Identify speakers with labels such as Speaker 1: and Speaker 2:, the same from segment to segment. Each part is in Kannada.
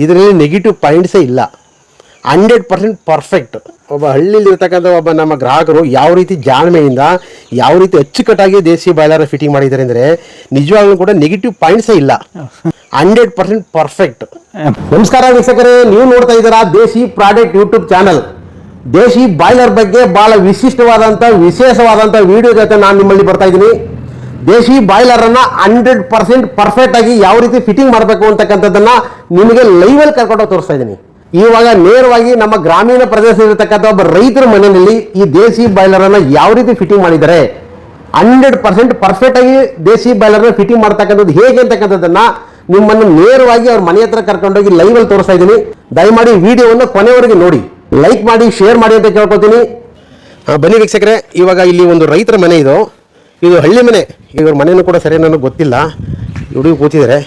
Speaker 1: ಇದರಲ್ಲಿ ನೆಗೆಟಿವ್ ಪಾಯಿಂಟ್ಸೇ ಇಲ್ಲ. ಹಂಡ್ರೆಡ್ ಪರ್ಸೆಂಟ್ ಪರ್ಫೆಕ್ಟ್ ಒಬ್ಬ ಹಳ್ಳಿಲಿರ್ತಕ್ಕಂಥ ಒಬ್ಬ ನಮ್ಮ ಗ್ರಾಹಕರು ಯಾವ ರೀತಿ ಜಾಣ್ಮೆಯಿಂದ, ಯಾವ ರೀತಿ ಅಚ್ಚುಕಟ್ಟಾಗಿ ದೇಸಿ ಬಾಯ್ಲರ್ ಫಿಟ್ಟಿಂಗ್ ಮಾಡಿದ್ದಾರೆ ಅಂದರೆ ನಿಜವಾಗ್ಲೂ ಕೂಡ ನೆಗೆಟಿವ್ ಪಾಯಿಂಟ್ಸೇ ಇಲ್ಲ. ಹಂಡ್ರೆಡ್ ಪರ್ಸೆಂಟ್ ಪರ್ಫೆಕ್ಟ್ ನಮಸ್ಕಾರ ವೀಕ್ಷಕರೇ, ನೀವು ನೋಡ್ತಾ ಇದ್ದೀರಾ Desi product YouTube channel Desi boiler ಬಗ್ಗೆ ಭಾಳ ವಿಶಿಷ್ಟವಾದಂಥ, ವಿಶೇಷವಾದಂಥ ವಿಡಿಯೋ ಜೊತೆ ನಾನು ನಿಮ್ಮಲ್ಲಿ ಬರ್ತಾ ಇದ್ದೀನಿ. ದೇಶಿ ಬಾಯ್ಲರ್ ಅನ್ನ ಹಂಡ್ರೆಡ್ ಪರ್ಸೆಂಟ್ ಪರ್ಫೆಕ್ಟ್ ಆಗಿ ಯಾವ ರೀತಿ ಫಿಟ್ಟಿಂಗ್ ಮಾಡಬೇಕು ಅಂತಕ್ಕಂಥದ್ದನ್ನ ನಿಮಗೆ ಲೈವ್ ಅಲ್ಲಿ ಕರ್ಕೊಂಡು ತೋರಿಸ್ತಾ ಇದ್ದೀನಿ. ಇವಾಗ ನೇರವಾಗಿ ನಮ್ಮ ಗ್ರಾಮೀಣ ಪ್ರದೇಶದಲ್ಲಿರ್ತಕ್ಕಂಥ ಒಬ್ಬ ರೈತರ ಮನೆಯಲ್ಲಿ ಈ ದೇಸಿ ಬಾಯ್ಲರ್ ಅನ್ನ ಯಾವ ರೀತಿ ಫಿಟ್ಟಿಂಗ್ ಮಾಡಿದ್ದಾರೆ ಹಂಡ್ರೆಡ್ ಪರ್ಸೆಂಟ್ ಪರ್ಫೆಕ್ಟ್ ಆಗಿ ದೇಸಿ ಬಾಯ್ಲರ್ನ ಫಿಟ್ಟಿಂಗ್ ಮಾಡ್ತಕ್ಕಂಥದ್ದು ಹೇಗೆ ಅಂತಕ್ಕಂಥದ್ದನ್ನ ನಿಮ್ಮನ್ನು ನೇರವಾಗಿ ಅವ್ರ ಮನೆ ಹತ್ರ ಕರ್ಕೊಂಡೋಗಿ ಲೈವ್ ಅಲ್ಲಿ ತೋರಿಸ್ತಾ ಇದ್ದೀನಿ. ದಯಮಾಡಿ ವಿಡಿಯೋವನ್ನು ಕೊನೆವರೆಗೆ ನೋಡಿ. ಲೈಕ್ ಮಾಡಿ ಶೇರ್ ಮಾಡಿ ಅಂತ ಕೇಳ್ಕೊತೀನಿ. ಬನ್ನಿ ವೀಕ್ಷಕರೇ, ಇವಾಗ ಇಲ್ಲಿ ಒಂದು ರೈತರ ಮನೆ ಇದು. ಇದು ಹಳ್ಳಿ ಮನೆ. ಇವ್ರ ಮನೆಯೂ ಕೂಡ ಸರಿ ನನಗೆ ಗೊತ್ತಿಲ್ಲ. ಹುಡುಗಿ ಕೂತಿದ್ದಾರೆ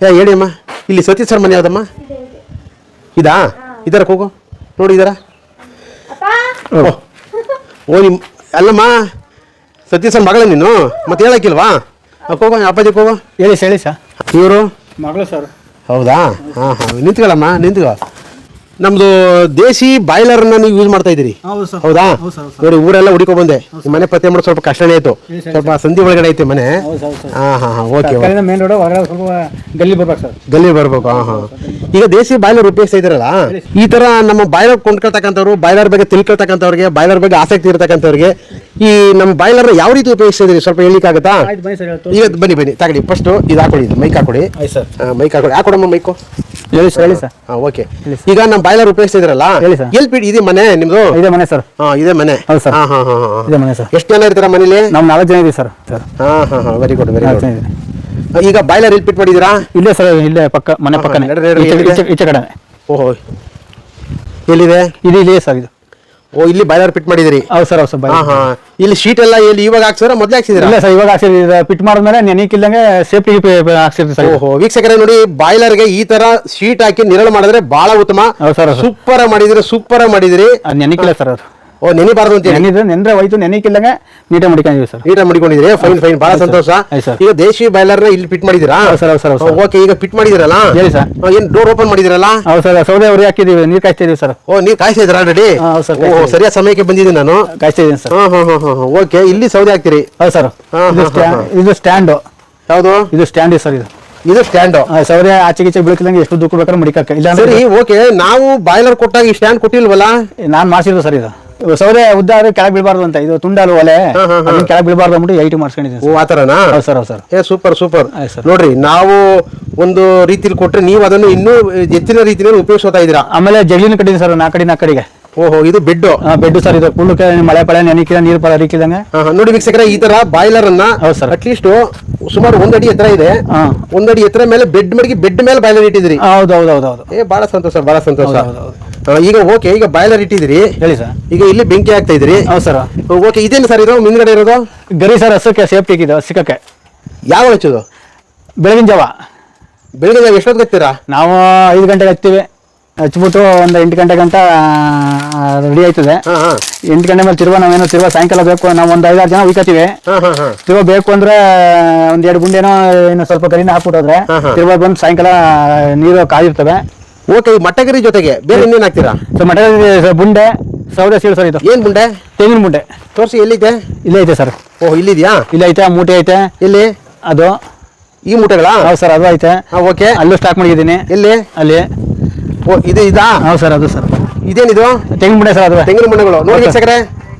Speaker 1: ಏ ಹೇಳಿ ಅಮ್ಮ ಇಲ್ಲಿ ಸತೀಶ್ ಸರ್ ಮನೆ ಯಾವುದಮ್ಮ? ಇದಾ? ಇದಾರ ಹೋಗು ನೋಡಿ ಇದರ. ಓ ಓ ನಿಮ್ಮ ಅಲ್ಲಮ್ಮ ಸತೀಶ್ ಸರ್ ಮಗಳ ನೀನು? ಮತ್ತೆ ಹೇಳಕ್ಕಿಲ್ವಾ? ಹೋಗೋ ಅಪ್ಪಾಜಿ ಹೋಗೋ
Speaker 2: ಹೇಳಿ ಹೇಳಿ ಸರ್.
Speaker 1: ಇವರು?
Speaker 2: ಮಗಳು ಸರ್.
Speaker 1: ಹೌದಾ? ಹಾಂ ಹಾಂ ನಿಂತ್ಕೊಳ್ಳಮ್ಮ ನಿಂತ್ಕೋ. ನಮ್ಮದು ದೇಸಿ ಬಾಯ್ಲರ್ ನೀವು ಯೂಸ್ ಮಾಡ್ತಾ ಇದ್ದೀರಿ?
Speaker 2: ಹೌದು
Speaker 1: ನೋಡಿ ಊರೆಲ್ಲ ಹುಡುಕೊ ಬಂದೆ. ಮನೆ ಪತ್ತೆ ಮಾಡೋದು ಸ್ವಲ್ಪ ಕಷ್ಟನೇ ಆಯ್ತು. ಸ್ವಲ್ಪ ಸಂಧಿ ಒಳಗಡೆ ಐತೆ ಮನೆ. ಹಾ ಹಾಂ ಹಾಂ ಓಕೆ
Speaker 2: ಗಲ್ಲಿ ಬರ್ಬೇಕು ಸರ್.
Speaker 1: ಗಲ್ಲಿ ಬರ್ಬೇಕು ಹಾ ಹಾಂ. ಈಗ ದೇಸಿ ಬಾಯ್ಲರ್ ಉಪಯೋಗಿಸ್ತಾ ಇದ್ರಲ್ಲ ಈ ತರ ನಮ್ಮ ಬಾಯ್ಲರ್ ಕೊಂಡ್ಕೊಳ್ತಕ್ಕಂಥವ್ರು ಬಾಯ್ಲರ್ ಬಗ್ಗೆ ತಿಳ್ಕೊಳ್ತಕ್ಕಂಥವ್ರಿಗೆ ಬಾಯ್ಲರ್ ಬಗ್ಗೆ ಆಸಕ್ತಿ ಇರತಕ್ಕಂಥವ್ರಿಗೆ ಈ ನಮ್ಮ ಬಾಯ್ಲರ್ ಯಾವ ರೀತಿ ಉಪಯೋಗಿಸಿದ್ರಿ ಸ್ವಲ್ಪ ಹೇಳಿಕ್ಕಾಗತ್ತಾ
Speaker 2: ಆಯ್ತು ಬನ್ನಿ ಸರ್ ಹೇಳ್ತು
Speaker 1: ಈಗ ಬನ್ನಿ ಬನ್ನಿ. ತಗೊಳ್ಳಿ. ಫಸ್ಟ್ ಇದು ಹಾಕೊಳ್ಳಿ ಇದು ಮೈಕ್ ಹಾಕೊಳ್ಳಿ.
Speaker 2: ಆಯ್ತು ಸರ್.
Speaker 1: ಮೈಕ್ ಹಾಕೊಳ್ಳಿ. ಹಾಕೊಡಮ್ಮ ಮೈಕು
Speaker 2: ಹೇಳಿ ಸರ್ ಹೇಳಿ ಸರ್.
Speaker 1: ಹಾಂ ಓಕೆ. ಈಗ ನಮ್ಮ ಬಾಯ್ಲರ್ ಉಪಯೋಗಿಸ್ತಿದ್ರಲ್ಲ
Speaker 2: ಹೇಳಿ ಸರ್.
Speaker 1: ಎಲ್ಲಿ ಬಿಡಿ ಇದೆ ಮನೆ ನಿಮ್ದು?
Speaker 2: ಇದೆ ಮನೆ ಸರ್.
Speaker 1: ಹಾಂ ಇದೆ ಮನೆ.
Speaker 2: ಹೌದು.
Speaker 1: ಹಾಂ ಹಾಂ
Speaker 2: ಇದೆ ಮನೆ ಸರ್.
Speaker 1: ಎಷ್ಟು ಜನ ಇರ್ತೀರಾ ಮನೇಲಿ?
Speaker 2: ನಾವು ನಾಲ್ಕು ಜನ ಇದೆ ಸರ್ ಸರ್.
Speaker 1: ಹಾಂ ಹಾಂ ಹಾಂ. ವೆರಿ ಗುಡ್ ವೆರಿ
Speaker 2: ನಾಲ್ಕು
Speaker 1: ಗುಡ್
Speaker 2: ಇದೀವಿ.
Speaker 1: ಈಗ ಬಾಯ್ಲರ್ ಎಲ್ಲಿ ಮಾಡಿದಿರಾ ಮಾಡಿದ್ದೀರಾ?
Speaker 2: ಇಲ್ಲೇ ಸರ್ ಇಲ್ಲೇ ಪಕ್ಕ ಮನೆ
Speaker 1: ಹಾ,
Speaker 2: ಪಕ್ಕನೇ. ಈಚೆ- ಈಚೆ- ಈಚೆ
Speaker 1: ಓಹೋ. ಎಲ್ಲಿದೆ?
Speaker 2: ಇದು ಇಲ್ಲೇ ಸರ್ ಇದು.
Speaker 1: ಓ ಇಲ್ಲಿ ಬಾಯ್ಲರ್ ಫಿಟ್ ಮಾಡಿದಿರಿ
Speaker 2: ಹೌದು ಸರ್ ಹೌದು
Speaker 1: ಹಾ ಹಾ ಇಲ್ಲಿ ಶೀಟ್ ಎಲ್ಲ ಇಲ್ಲಿ ಇವಾಗ ಹಾಕ್ಸಿದ್ರೆ? ಮೊದಲೇ ಹಾಕ್ಸಿದಿರ?
Speaker 2: ಇಲ್ಲ ಸರ್ ಇವಾಗ ಹಾಕ್ಸಿರಿ ಪಿಟ್ ಮಾಡಿದ್ಮೇಲೆ ನೆನಕಿಲ್ಲಂಗೆ ಸೇಫ್ಟಿ ಹಾಕ್ಸಿರ್ತೀವಿ ಸರ್.
Speaker 1: ಓಹೋ ವೀಕ್ಷಕರೇ ನೋಡಿ ಬಾಯ್ಲರ್ಗೆ ಈ ತರ ಶೀಟ್ ಹಾಕಿ ನಿರಳು ಮಾಡಿದ್ರೆ ಬಹಳ ಉತ್ತಮ.
Speaker 2: ಹೌದು ಸರ್ ಸರ್.
Speaker 1: ಸೂಪರ್ ಮಾಡಿದಿರಿ ಸೂಪರ್ ಮಾಡಿದಿರಿ
Speaker 2: ಅದು ನೆನಕಿಲ್ಲ ಸರ್ ಅದು.
Speaker 1: ಓ ನೆನಿಬಾರದು ಅಂತ ಹೇಳಿ
Speaker 2: ನೆನಿದ್ರೆ ನೆಂದ್ರೆ ಹೋಯ್ತು ನೆನಕಿಲ್ಲಂಗ ನೀಟಾಗಿ ಮಡಿಕೊಂಡಿವಿ ಸರ್.
Speaker 1: ನೀಟಾಗಿ ಮಾಡಿಕೊಂಡಿದ್ರಿ ಫೈನ್ ಫೈನ್ ಬಹಳ ಸಂತೋಷ.
Speaker 2: ಆಯ್ತು ಸರ್.
Speaker 1: ಈಗ ದೇಶಿ ಬಾಯ್ಲರ್ ಇಲ್ಲಿ ಫಿಟ್ ಮಾಡಿದಿರಾ
Speaker 2: ಸರ್ ಹೌದು ಸರ್ ಹೌದು ಸರ್.
Speaker 1: ಓಕೆ ಈಗ ಫಿಟ್ ಮಾಡಿದಿರಲ್ಲ
Speaker 2: ಹೇಳಿ ಸರ್.
Speaker 1: ಏನ್ ಡೋರ್ ಓಪನ್ ಮಾಡಿದಿರಲ್ಲ
Speaker 2: ಹೌದು ಸರ್ ಸೌದೆ ಉರಿ ಹಾಕಿದೀವಿ ನೀರು ಕಾಯ್ತಿದೀವಿ ಸರ್.
Speaker 1: ಓ ನೀರ್ ಕಾಯ್ತಾ ಇದ್ರ ಆಲ್ರೆಡಿ
Speaker 2: ಹಾ, ಹೌದು ಸರ್, ಕಾಯ್ತಾ
Speaker 1: ಸರಿಯಾದ ಸಮಯಕ್ಕೆ ಬಂದಿದ್ದೀನಿ ನಾನು.
Speaker 2: ಸರ್.
Speaker 1: ಹಾ ಹಾ ಹಾ ಓಕೆ ಇಲ್ಲಿ ಸೌದೆ ಹಾಕ್ತೀರಿ?
Speaker 2: ಹೌದು ಸರ್.
Speaker 1: ಹಾ,
Speaker 2: ಇದು
Speaker 1: ಹಾ,
Speaker 2: ಸ್ಟ್ಯಾ-
Speaker 1: ಹಾ.
Speaker 2: ಇದು ಸ್ಟ್ಯಾಂಡು.
Speaker 1: ಯಾವುದು?
Speaker 2: ಇದು ಸ್ಟ್ಯಾಂಡ್ ಸರ್ ಇದು.
Speaker 1: ಇದು ಸ್ಟ್ಯಾಂಡ್.
Speaker 2: ಆ, ಸೌದೆ ಆಚೆ ಈಚೆ ಬೀಳ್ಕಿದಂಗೆ ಎಷ್ಟು ದುಃಖ ಬೇಕಾದ್ರೆ ಮಡಿಕಕ್ಕೆ. ಇಲ್ಲ
Speaker 1: ಸರಿ ಓಕೆ ನಾವು ಬಾಯ್ಲರ್ ಕೊಟ್ಟಾಗ ಈ ಸ್ಟ್ಯಾಂಡ್ ಕೊಟ್ಟಿಲ್ವಲ್ಲ?
Speaker 2: ನಾನು ಮಾಡಿಸಿದ್ದು ಸರ್ ಇದು. ಸೌದೆ ಉದ್ದ ಆದ್ರೆ ಕೆಳಗೆ ಬೀಳಬಾರ್ದು ಅಂತ. ಇದು ತುಂಡಾಲು ಒಲೆ. ಅದನ್ನ ಕೆಳಗೆ ಬೀಳಬಾರ್ದು ಅಂದ್ಬಿಟ್ಟು ಐಟಿ ಮಾಡ್ಸ್ಕೊಂಡಿದ್ದೀನಿ
Speaker 1: ಓ ಆತರನಾ
Speaker 2: ಹೌದು ಸರ್ ಹೌದು ಸರ್.
Speaker 1: ಏ ಸೂಪರ್ ಸೂಪರ್.
Speaker 2: ಆಯ್ತು ಸರ್.
Speaker 1: ನೋಡ್ರಿ ನಾವು ಒಂದು ರೀತಿಲಿ ಕೊಟ್ರೆ ನೀವು ಅದನ್ನು ಇನ್ನೂ ಹೆಚ್ಚಿನ ರೀತಿಯಲ್ಲಿ ಉಪಯೋಗಿಸ್ತಾ ಇದ್ದೀರಾ?
Speaker 2: ಆಮೇಲೆ ಜಗಲಿನ ಕಟ್ಟಿದ್ದೀನಿ ಸರ್ ನಾ ಕಡೆ ಕಡೆಗೆ.
Speaker 1: ಓಹೋ ಇದು ಬೆಡ್
Speaker 2: ಬೆಡ್ ಸರ್ ಇದು ಫುಲ್ ಮಳೆ ಪಳೆ ನೆನಕಿಲ್ಲ ನೀರು ಪಳ ಹರಿಕಿದಂಗೆ
Speaker 1: ನೋಡಿ ವೀಕ್ಷಕರ ಈ ತರ ಬಾಯ್ಲರ್ ಅನ್ನ
Speaker 2: ಹೌದು ಸರ್.
Speaker 1: ಅಟ್ಲೀಸ್ಟ್ ಸುಮಾರು ಒಂದಡಿ ಎತ್ತರ ಇದೆ.
Speaker 2: ಹಾಂ.
Speaker 1: ಒಂದಡಿ ಎತ್ತರ ಮೇಲೆ ಬೆಡ್ ಮಡಗಿ ಬೆಡ್ ಮೇಲೆ ಬಾಯ್ಲರ್ ಇಟ್ಟಿದ್ರಿ
Speaker 2: ಹೌದು ಹೌದು ಹೌದು ಹೌದು.
Speaker 1: ಏ ಬಹಳ ಸಂತೋಷ ಬಹಳ ಸಂತೋಷ. ಈಗ ಓಕೆ ಈಗ ಬಾಯ್ಲರ್ ಇಟ್ಟಿದ್ರಿ
Speaker 2: ಹೇಳಿ ಸರ್.
Speaker 1: ಈಗ ಇಲ್ಲಿ ಬೆಂಕಿ ಆಗ್ತಾ ಇದ್ರಿ
Speaker 2: ಹೌದು ಸರ್.
Speaker 1: ಓಕೆ ಇದೇನು ಸರ್ ಇದು? ಮುಂದ್ಗಡೆ ಇರೋದು?
Speaker 2: ಗರಿ ಸರ್ ಹಸಕ್ಕೆ ಸೇಫ್ಟಿ ಇದು ಸಿಕ್ಕಕ್ಕೆ
Speaker 1: ಯಾವ ಹಚ್ಚೋದು?
Speaker 2: ಬೆಳಗಿನ ಜಾವ.
Speaker 1: ಬೆಳಗಿನ ಜಾವ ಎಷ್ಟೊತ್ತು ಗೊತ್ತೀರಾ
Speaker 2: ನಾವು ಐದು ಗಂಟೆಗೆ ಹಚ್ತೀವಿ ಹಚ್ಬಿಟ್ಟು ಒಂದು ಎಂಟು ಗಂಟೆ ಗಂಟ ರೆಡಿ ಆಯ್ತದೆ. ಎಂಟು ಗಂಟೆ ಮೇಲೆ ತಿರುವ ನಾವೇನು ತಿರುವ ಸಾಯಂಕಾಲ ಬೇಕು ನಾವು ಒಂದು ಐದಾರು ಜನ ಉಯ್ಕೋತೀವಿ ತಿರುವ ಬೇಕು ಅಂದ್ರೆ ಒಂದ್ ಎರಡು ಗುಂಡೆನೋ ಏನೋ ಸ್ವಲ್ಪ ಕರಿನ ಹಾಕ್ಬಿಟ್ಟೋದ್ರೆ. ತಿರುವ ಬಂದು ಸಾಯಂಕಾಲ ನೀರು ಕಾಯಿರ್ತವೆ
Speaker 1: ಓಕೆ ಈ ಮಟ್ಟಗರಿ ಜೊತೆಗೆ ಬೇರೆ ಇನ್ನೇನ್ ಹಾಕ್ತೀರಾ?
Speaker 2: ಸೊ ಮಟ್ಟಗರಿ ಬುಂಡೆ ಸೌದೆ ಸೀಳು ಸರ್ ಇದು.
Speaker 1: ಏನ್ ಬುಂಡೆ?
Speaker 2: ತೆಂಗಿನ ಬುಂಡೆ.
Speaker 1: ತೋರಿಸಿ ಎಲ್ಲಿದೆ?
Speaker 2: ಇಲ್ಲೇ ಐತೆ ಸರ್.
Speaker 1: ಓಹ್ ಇಲ್ಲಿದ್ಯಾ?
Speaker 2: ಇಲ್ಲ ಐತೆ ಮೂಟೆ ಐತೆ.
Speaker 1: ಇಲ್ಲಿ
Speaker 2: ಅದು.
Speaker 1: ಈ ಮೂಟೆಗಳಾ?
Speaker 2: ಹೌದು ಸರ್ ಅದು ಐತೆ.
Speaker 1: ಓಕೆ.
Speaker 2: ಅಲ್ಲೂ ಸ್ಟಾಕ್ ಮಾಡಿದ್ದೀನಿ.
Speaker 1: ಇಲ್ಲಿ
Speaker 2: ಅಲ್ಲಿ.
Speaker 1: ಓ ಇದು ಇದಾ?
Speaker 2: ಹೌದು ಸರ್ ಅದು ಸರ್.
Speaker 1: ಇದೇನಿದು?
Speaker 2: ತೆಂಗಿನ ಬುಂಡೆ ಸರ್ ಅದು
Speaker 1: ತೆಂಗಿನ ಮಣ್ಣಗಳು. ನೋಡಿ. ವೀಕ್ಷಕರೇ.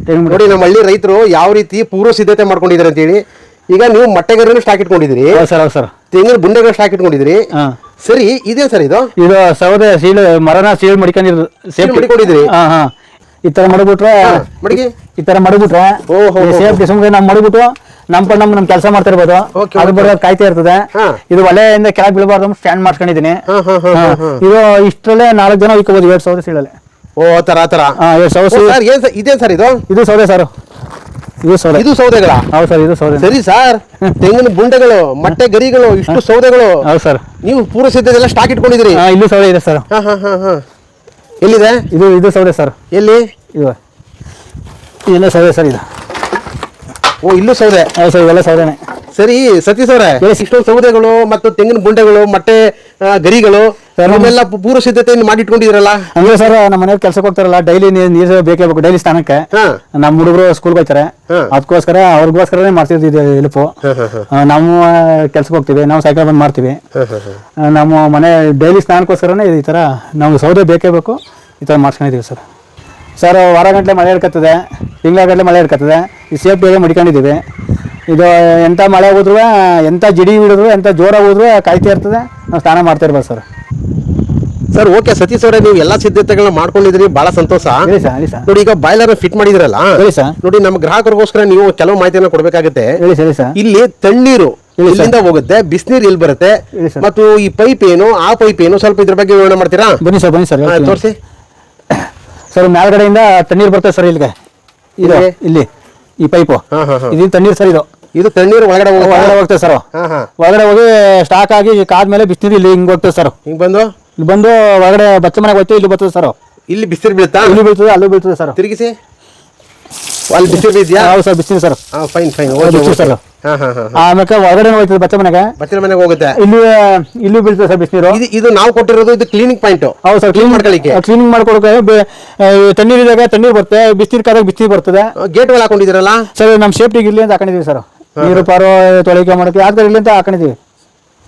Speaker 2: ತೆಂಗಿನ
Speaker 1: ನೋಡಿ ನಮ್ಮ ಹಳ್ಳಿ ರೈತರು ಯಾವ ರೀತಿ ಪೂರ್ವ ಸಿದ್ಧತೆ ಮಾಡ್ಕೊಂಡಿದ್ದಾರೆ ಅಂತೇಳಿ. ಈಗ ನೀವು ಮಟ್ಟೆಗರಿನೂ ಸ್ಟಾಕ್ ಇಟ್ಕೊಂಡಿದ್ದೀರಿ.
Speaker 2: ಹೌದು ಸರ್ ಹೌದು ಸರ್.
Speaker 1: ತೆಂಗಿನ ಬುಂಡೆಗಳ ಸ್ಟಾಕ್ ಇಟ್ಕೊಂಡಿದ್ದೀರಿ.
Speaker 2: ಹಾಂ.
Speaker 1: ಸರಿ ಇದೇ ಸರ್ ಇದು?
Speaker 2: ಇದು ಸೌದೆ ಸೀಳು ಮರನ ಸೀಳು ಮಡಿಕೊಂಡಿರೋದು
Speaker 1: ಸೇಫ್ ಮಡಿಕೊಂಡಿದ್ದೀರಿ?
Speaker 2: ಹಾ ಹಾ. ಈ ತರ ಮಡಗ್ಬಿಟ್ರೆ
Speaker 1: ಹಾ, ಮಡಗಿ.
Speaker 2: ಈ ತರ ಮಡಗ್ಬಿಟ್ರೆ
Speaker 1: ಓಹೋ.
Speaker 2: ಸೇಫ್ಟಿ ಸುಮ್ಮನೆ ನಾವು ಮಡಗ್ಬಿಟ್ಟು ನಮ್ಮ ಪಡ್ ನಮ್ ಕೆಲಸ ಮಾಡ್ತಿರ್ಬೋದು. ಅದು ಬರೋ ಕಾಯ್ತಾ ಇರ್ತದೆ. ಇದು ಒಲೆಯಿಂದ ಕೆಳಗೆ ಬೀಳಬಾರ್ದು ಸ್ಟ್ಯಾಂಡ್.
Speaker 1: ಹಾ
Speaker 2: ಇದು ಇಷ್ಟರಲ್ಲೇ ನಾಲ್ಕು ಜನ ಇಕ್ಕಬಹುದು ಎರಡ್ ಸಾವಿರ ಸೀಳಲ್ಲಿ.
Speaker 1: ಓ ತರ ತರ
Speaker 2: ಇದೇ ಎರಡು ಸಾವಿರ
Speaker 1: ಸರ್ ಏನ್ ಸರ್ ಇದೇನ್ ಸರ್ ಇದು?
Speaker 2: ಇದು ಸೌದೆ ಸರ್. ಇದು ಸೌದೆ.
Speaker 1: ಇದು ಸೌದೆಗಳ?
Speaker 2: ಹೌದು ಸರ್ ಇದು ಸೌದೆ.
Speaker 1: ಸರಿ ಸರ್. ತೆಂಗಿನ ಬುಂಡೆಗಳು ಮೊಟ್ಟೆ ಗರಿಗಳು ಇಷ್ಟು ಸೌದೆಗಳು.
Speaker 2: ಹೌದು ಸರ್.
Speaker 1: ನೀವು ಪೂರ್ವ ಸಿದ್ಧತೆಲ್ಲ ಸ್ಟಾಕ್ ಇಟ್ಕೊಂಡಿದ್ದೀರಿ.
Speaker 2: ಇಲ್ಲಿ ಸೌದೆ ಇದೆ ಸರ್.
Speaker 1: ಎಲ್ಲಿದೆ?
Speaker 2: ಇದು ಇದು ಸೌದೆ ಸರ್.
Speaker 1: ಎಲ್ಲಿ?
Speaker 2: ಇದು ಇದೆಲ್ಲ ಸೌದೆ ಸರ್ ಇದು.
Speaker 1: ಓ ಇಲ್ಲೂ ಸೌದೆ.
Speaker 2: ಹೌದು ಸರ್ ಇವೆಲ್ಲ ಸೌದೆನೆ.
Speaker 1: ಸರಿ ಸತೀಶ್ ಅವರೇ. ಇಷ್ಟೊಂದು ಸೌದೆಗಳು ಮತ್ತು ತೆಂಗಿನ ಬುಂಡೆಗಳು ಮೊಟ್ಟೆ ಆ, ಗರಿಗಳು ನಮ್ಮೆಲ್ಲ ಪೂರ್ವ ಸಿದ್ಧತೆಯನ್ನು ಮಾಡಿಟ್ಕೊಂಡಿದ್ರಲ್ಲ
Speaker 2: ಅಂದ್ರೆ ಸರ್ ನಮ್ಮ ಮನೆಯವ್ರು ಕೆಲಸ ಹೋಗ್ತಾರಲ್ಲ ಡೈಲಿ ನೀರು ಬೇಕೇ ಬೇಕು ಡೈಲಿ ಸ್ನಾನಕ್ಕೆ.
Speaker 1: ಹಾ.
Speaker 2: ನಮ್ಮ ಹುಡುಗರು ಸ್ಕೂಲ್ಗೆ ಹೋಗ್ತಾರೆ.
Speaker 1: ಹಾ.
Speaker 2: ಅದಕ್ಕೋಸ್ಕರ ಅವ್ರಿಗೋಸ್ಕರನೇ ಮಾಡ್ತಿದ್ವಿ ಹೆಲ್ಪು ನಾವು ಕೆಲ್ಸಕ್ಕೆ ಹೋಗ್ತೀವಿ ನಾವು ಸೈಕಲ್ ಬಂದು ಮಾಡ್ತೀವಿ. ಆ, ನಮ್ಮ ಮನೆ ಡೈಲಿ ಸ್ನಾನಕ್ಕೋಸ್ಕರನೇ ಈ ಥರ ನಾವು ಸೌದೆ ಬೇಕೇ ಬೇಕು ಈ ಥರ ಮಾಡ್ಸ್ಕೊಂಡಿದ್ದೀವಿ ಸರ್. ಸರ್ ವಾರ ಗಂಟಲೆ ಮಳೆ ಹಿಡ್ಕತ್ತದೆ ತಿಂಗಳ ಗಂಟಲೆ ಮಳೆ ಹಿಡ್ಕತ್ತದೆ. ಈ ಸೇಫ್ಟಿಯಾಗೆ ಮಡ್ಕೊಂಡಿದ್ದೀವಿ. ಇದು ಎಂಥ ಮಳೆ ಹೋದ್ರು ಎಂಥ ಜಿಡಿ ಹಿಡಿದ್ರು ಎಂಥ ಜೋರಾಗಿ ಹೋದ್ರೂ ಕಾಯ್ತಾ ಇರ್ತದೆ. ನಾವು ಸ್ನಾನ ಮಾಡ್ತಾ ಇರ್ಬೋದು ಸರ್.
Speaker 1: ಸರ್ ಓಕೆ ಸತೀಶ್ ಅವರೇ ನೀವು ಎಲ್ಲಾ ಸಿದ್ಧತೆಗಳನ್ನ ಮಾಡ್ಕೊಂಡಿದ್ರಿ ಬಹಳ ಸಂತೋಷ.
Speaker 2: ಹೇಳಿ ಸರ್ ಹೇಳಿ ಸರ್.
Speaker 1: ನೋಡಿ ಈಗ ಬಾಯ್ಲರ್ ಫಿಟ್ ಮಾಡಿದ್ರಲ್ಲ?
Speaker 2: ಹೇಳಿ ಸರ್.
Speaker 1: ನೋಡಿ ನಮ್ಮ ಗ್ರಾಹಕರಿಗೋಸ್ಕರ ನೀವು ಕೆಲವು ಮಾಹಿತಿಯನ್ನು ಕೊಡಬೇಕಾಗುತ್ತೆ.
Speaker 2: ಹೇಳಿ ಸರ್ ಹೇಳಿ ಸರ್.
Speaker 1: ಇಲ್ಲಿ ತಣ್ಣೀರು ಇಲ್ಲಿಂದ ಹೋಗುತ್ತೆ ಬಿಸಿನೀರು ಇಲ್ಲಿ ಬರುತ್ತೆ.
Speaker 2: ಹೇಳಿ ಸರ್.
Speaker 1: ಮತ್ತು ಈ ಪೈಪ್ ಏನು ಆ ಪೈಪ್ ಏನು ಸ್ವಲ್ಪ ಇದ್ರ ಬಗ್ಗೆ ವಿವರಣೆ ಮಾಡ್ತೀರಾ?
Speaker 2: ಬನ್ನಿ ಸರ್ ಬನ್ನಿ ಸರ್
Speaker 1: ಹಾ. ತೋರಿಸಿ.
Speaker 2: ಸರ್ ಮೇಲ್ಗಡೆಯಿಂದ ತಣ್ಣೀರು ಬರ್ತದೆ ಸರ್ ಇಲ್ಲಿಗೆ. ಇದು
Speaker 1: ಇಲ್ಲಿ?
Speaker 2: ಈ ಪೈಪು. ಇದು ತಣ್ಣೀರ್ ಸರ್ ಇದು.
Speaker 1: ಇದು ತಣ್ಣೀರು ಒಳಗಡೆ
Speaker 2: ಒಳಗಡೆ ಹೋಗ್ತದೆ ಸರ್. ಒಳಗಡೆ ಹೋಗಿ ಸ್ಟಾಕ್ ಆಗಿ ಕಾದ್ಮೇಲೆ ಬಿಸಿನೀರು ಇಲ್ಲಿ ಹಿಂಗ್ ಹೋಗ್ತದೆ ಸರ್.
Speaker 1: ಹಿಂಗ್ ಬಂದು?
Speaker 2: ಇಲ್ಲಿ ಬಂದು ಒಳಗಡೆ ಬಚ್ಚ ಮನೆಗೆ ಹೋಗ್ತೀವಿ ಇಲ್ಲಿ ಬರ್ತದೆ ಸರ್.
Speaker 1: ಇಲ್ಲಿ ಬಿಸಿರು ಬೀಳ್ತಾ?
Speaker 2: ಇಲ್ಲಿ ಬೀಳ್ತದೆ ಅಲ್ಲೂ ಬೀಳ್ತದೆ ಸರ್.
Speaker 1: ತಿರುಗಿಸಿ. ಅಲ್ಲಿ ಬಿಸಿರು ಇದೆಯಾ
Speaker 2: ಹೌದು ಸರ್ ಬಿಸಿನೀರು ಸರ್.
Speaker 1: ಹಾ ಫೈನ್ ಫೈನ್
Speaker 2: ಸರ್.
Speaker 1: ಹಾ ಹಾ ಹಾ
Speaker 2: ಆಮೇಲೆ ಹೊರಗಡೆ ಹೋಗ್ತದೆ ಬಚ್ಚ ಮನೆಗೆ.
Speaker 1: ಬಚ್ಚಲ ಮನೆಗೆ ಹೋಗುತ್ತೆ?
Speaker 2: ಇಲ್ಲಿ ಇಲ್ಲಿ ಬೀಳ್ತದೆ ಸರ್ ಬಿಸಿನೀರು.
Speaker 1: ಇದು ಇದು ನಾವು ಕೊಟ್ಟಿರೋದು ಇದು ಕ್ಲೀನಿಂಗ್ ಪಾಯಿಂಟ್
Speaker 2: ಹೌದು ಸರ್
Speaker 1: ಕ್ಲೀನ್ ಮಾಡ್ಕೊಳ್ಳಿಕ್ಕೆ.
Speaker 2: ಕ್ಲೀನಿಂಗ್ ಮಾಡ್ಕೊಳಕ್ಕೆ ಬೆ- ತಣ್ಣೀರು ಇದ್ದಾಗ ತಣ್ಣೀರು ಬರುತ್ತೆ ಬಿಸಿನೀರು ಕಾದಾಗ ಬಿಸಿನೀರು ಬರ್ತದೆ.
Speaker 1: ಗೇಟ್ ಒಳಗೆ ಹಾಕೊಂಡಿದ್ದೀರಲ್ಲ?
Speaker 2: ಸರ್ ನಮ್ಮ ಸೇಫ್ಟಿಗೆ ಇಲ್ಲಿ ಅಂತ ಹಾಕೊಂಡಿದ್ದೀವಿ ಸರ್. ನೀರು ಪಾರು ತೊಳಿಕೆ ಮಾಡೋಕೆ ಯಾವ್ದಾರು ಇಲ್ಲಿ ಅಂತ ಹಾಕೊಂಡಿದ್ದೀವಿ.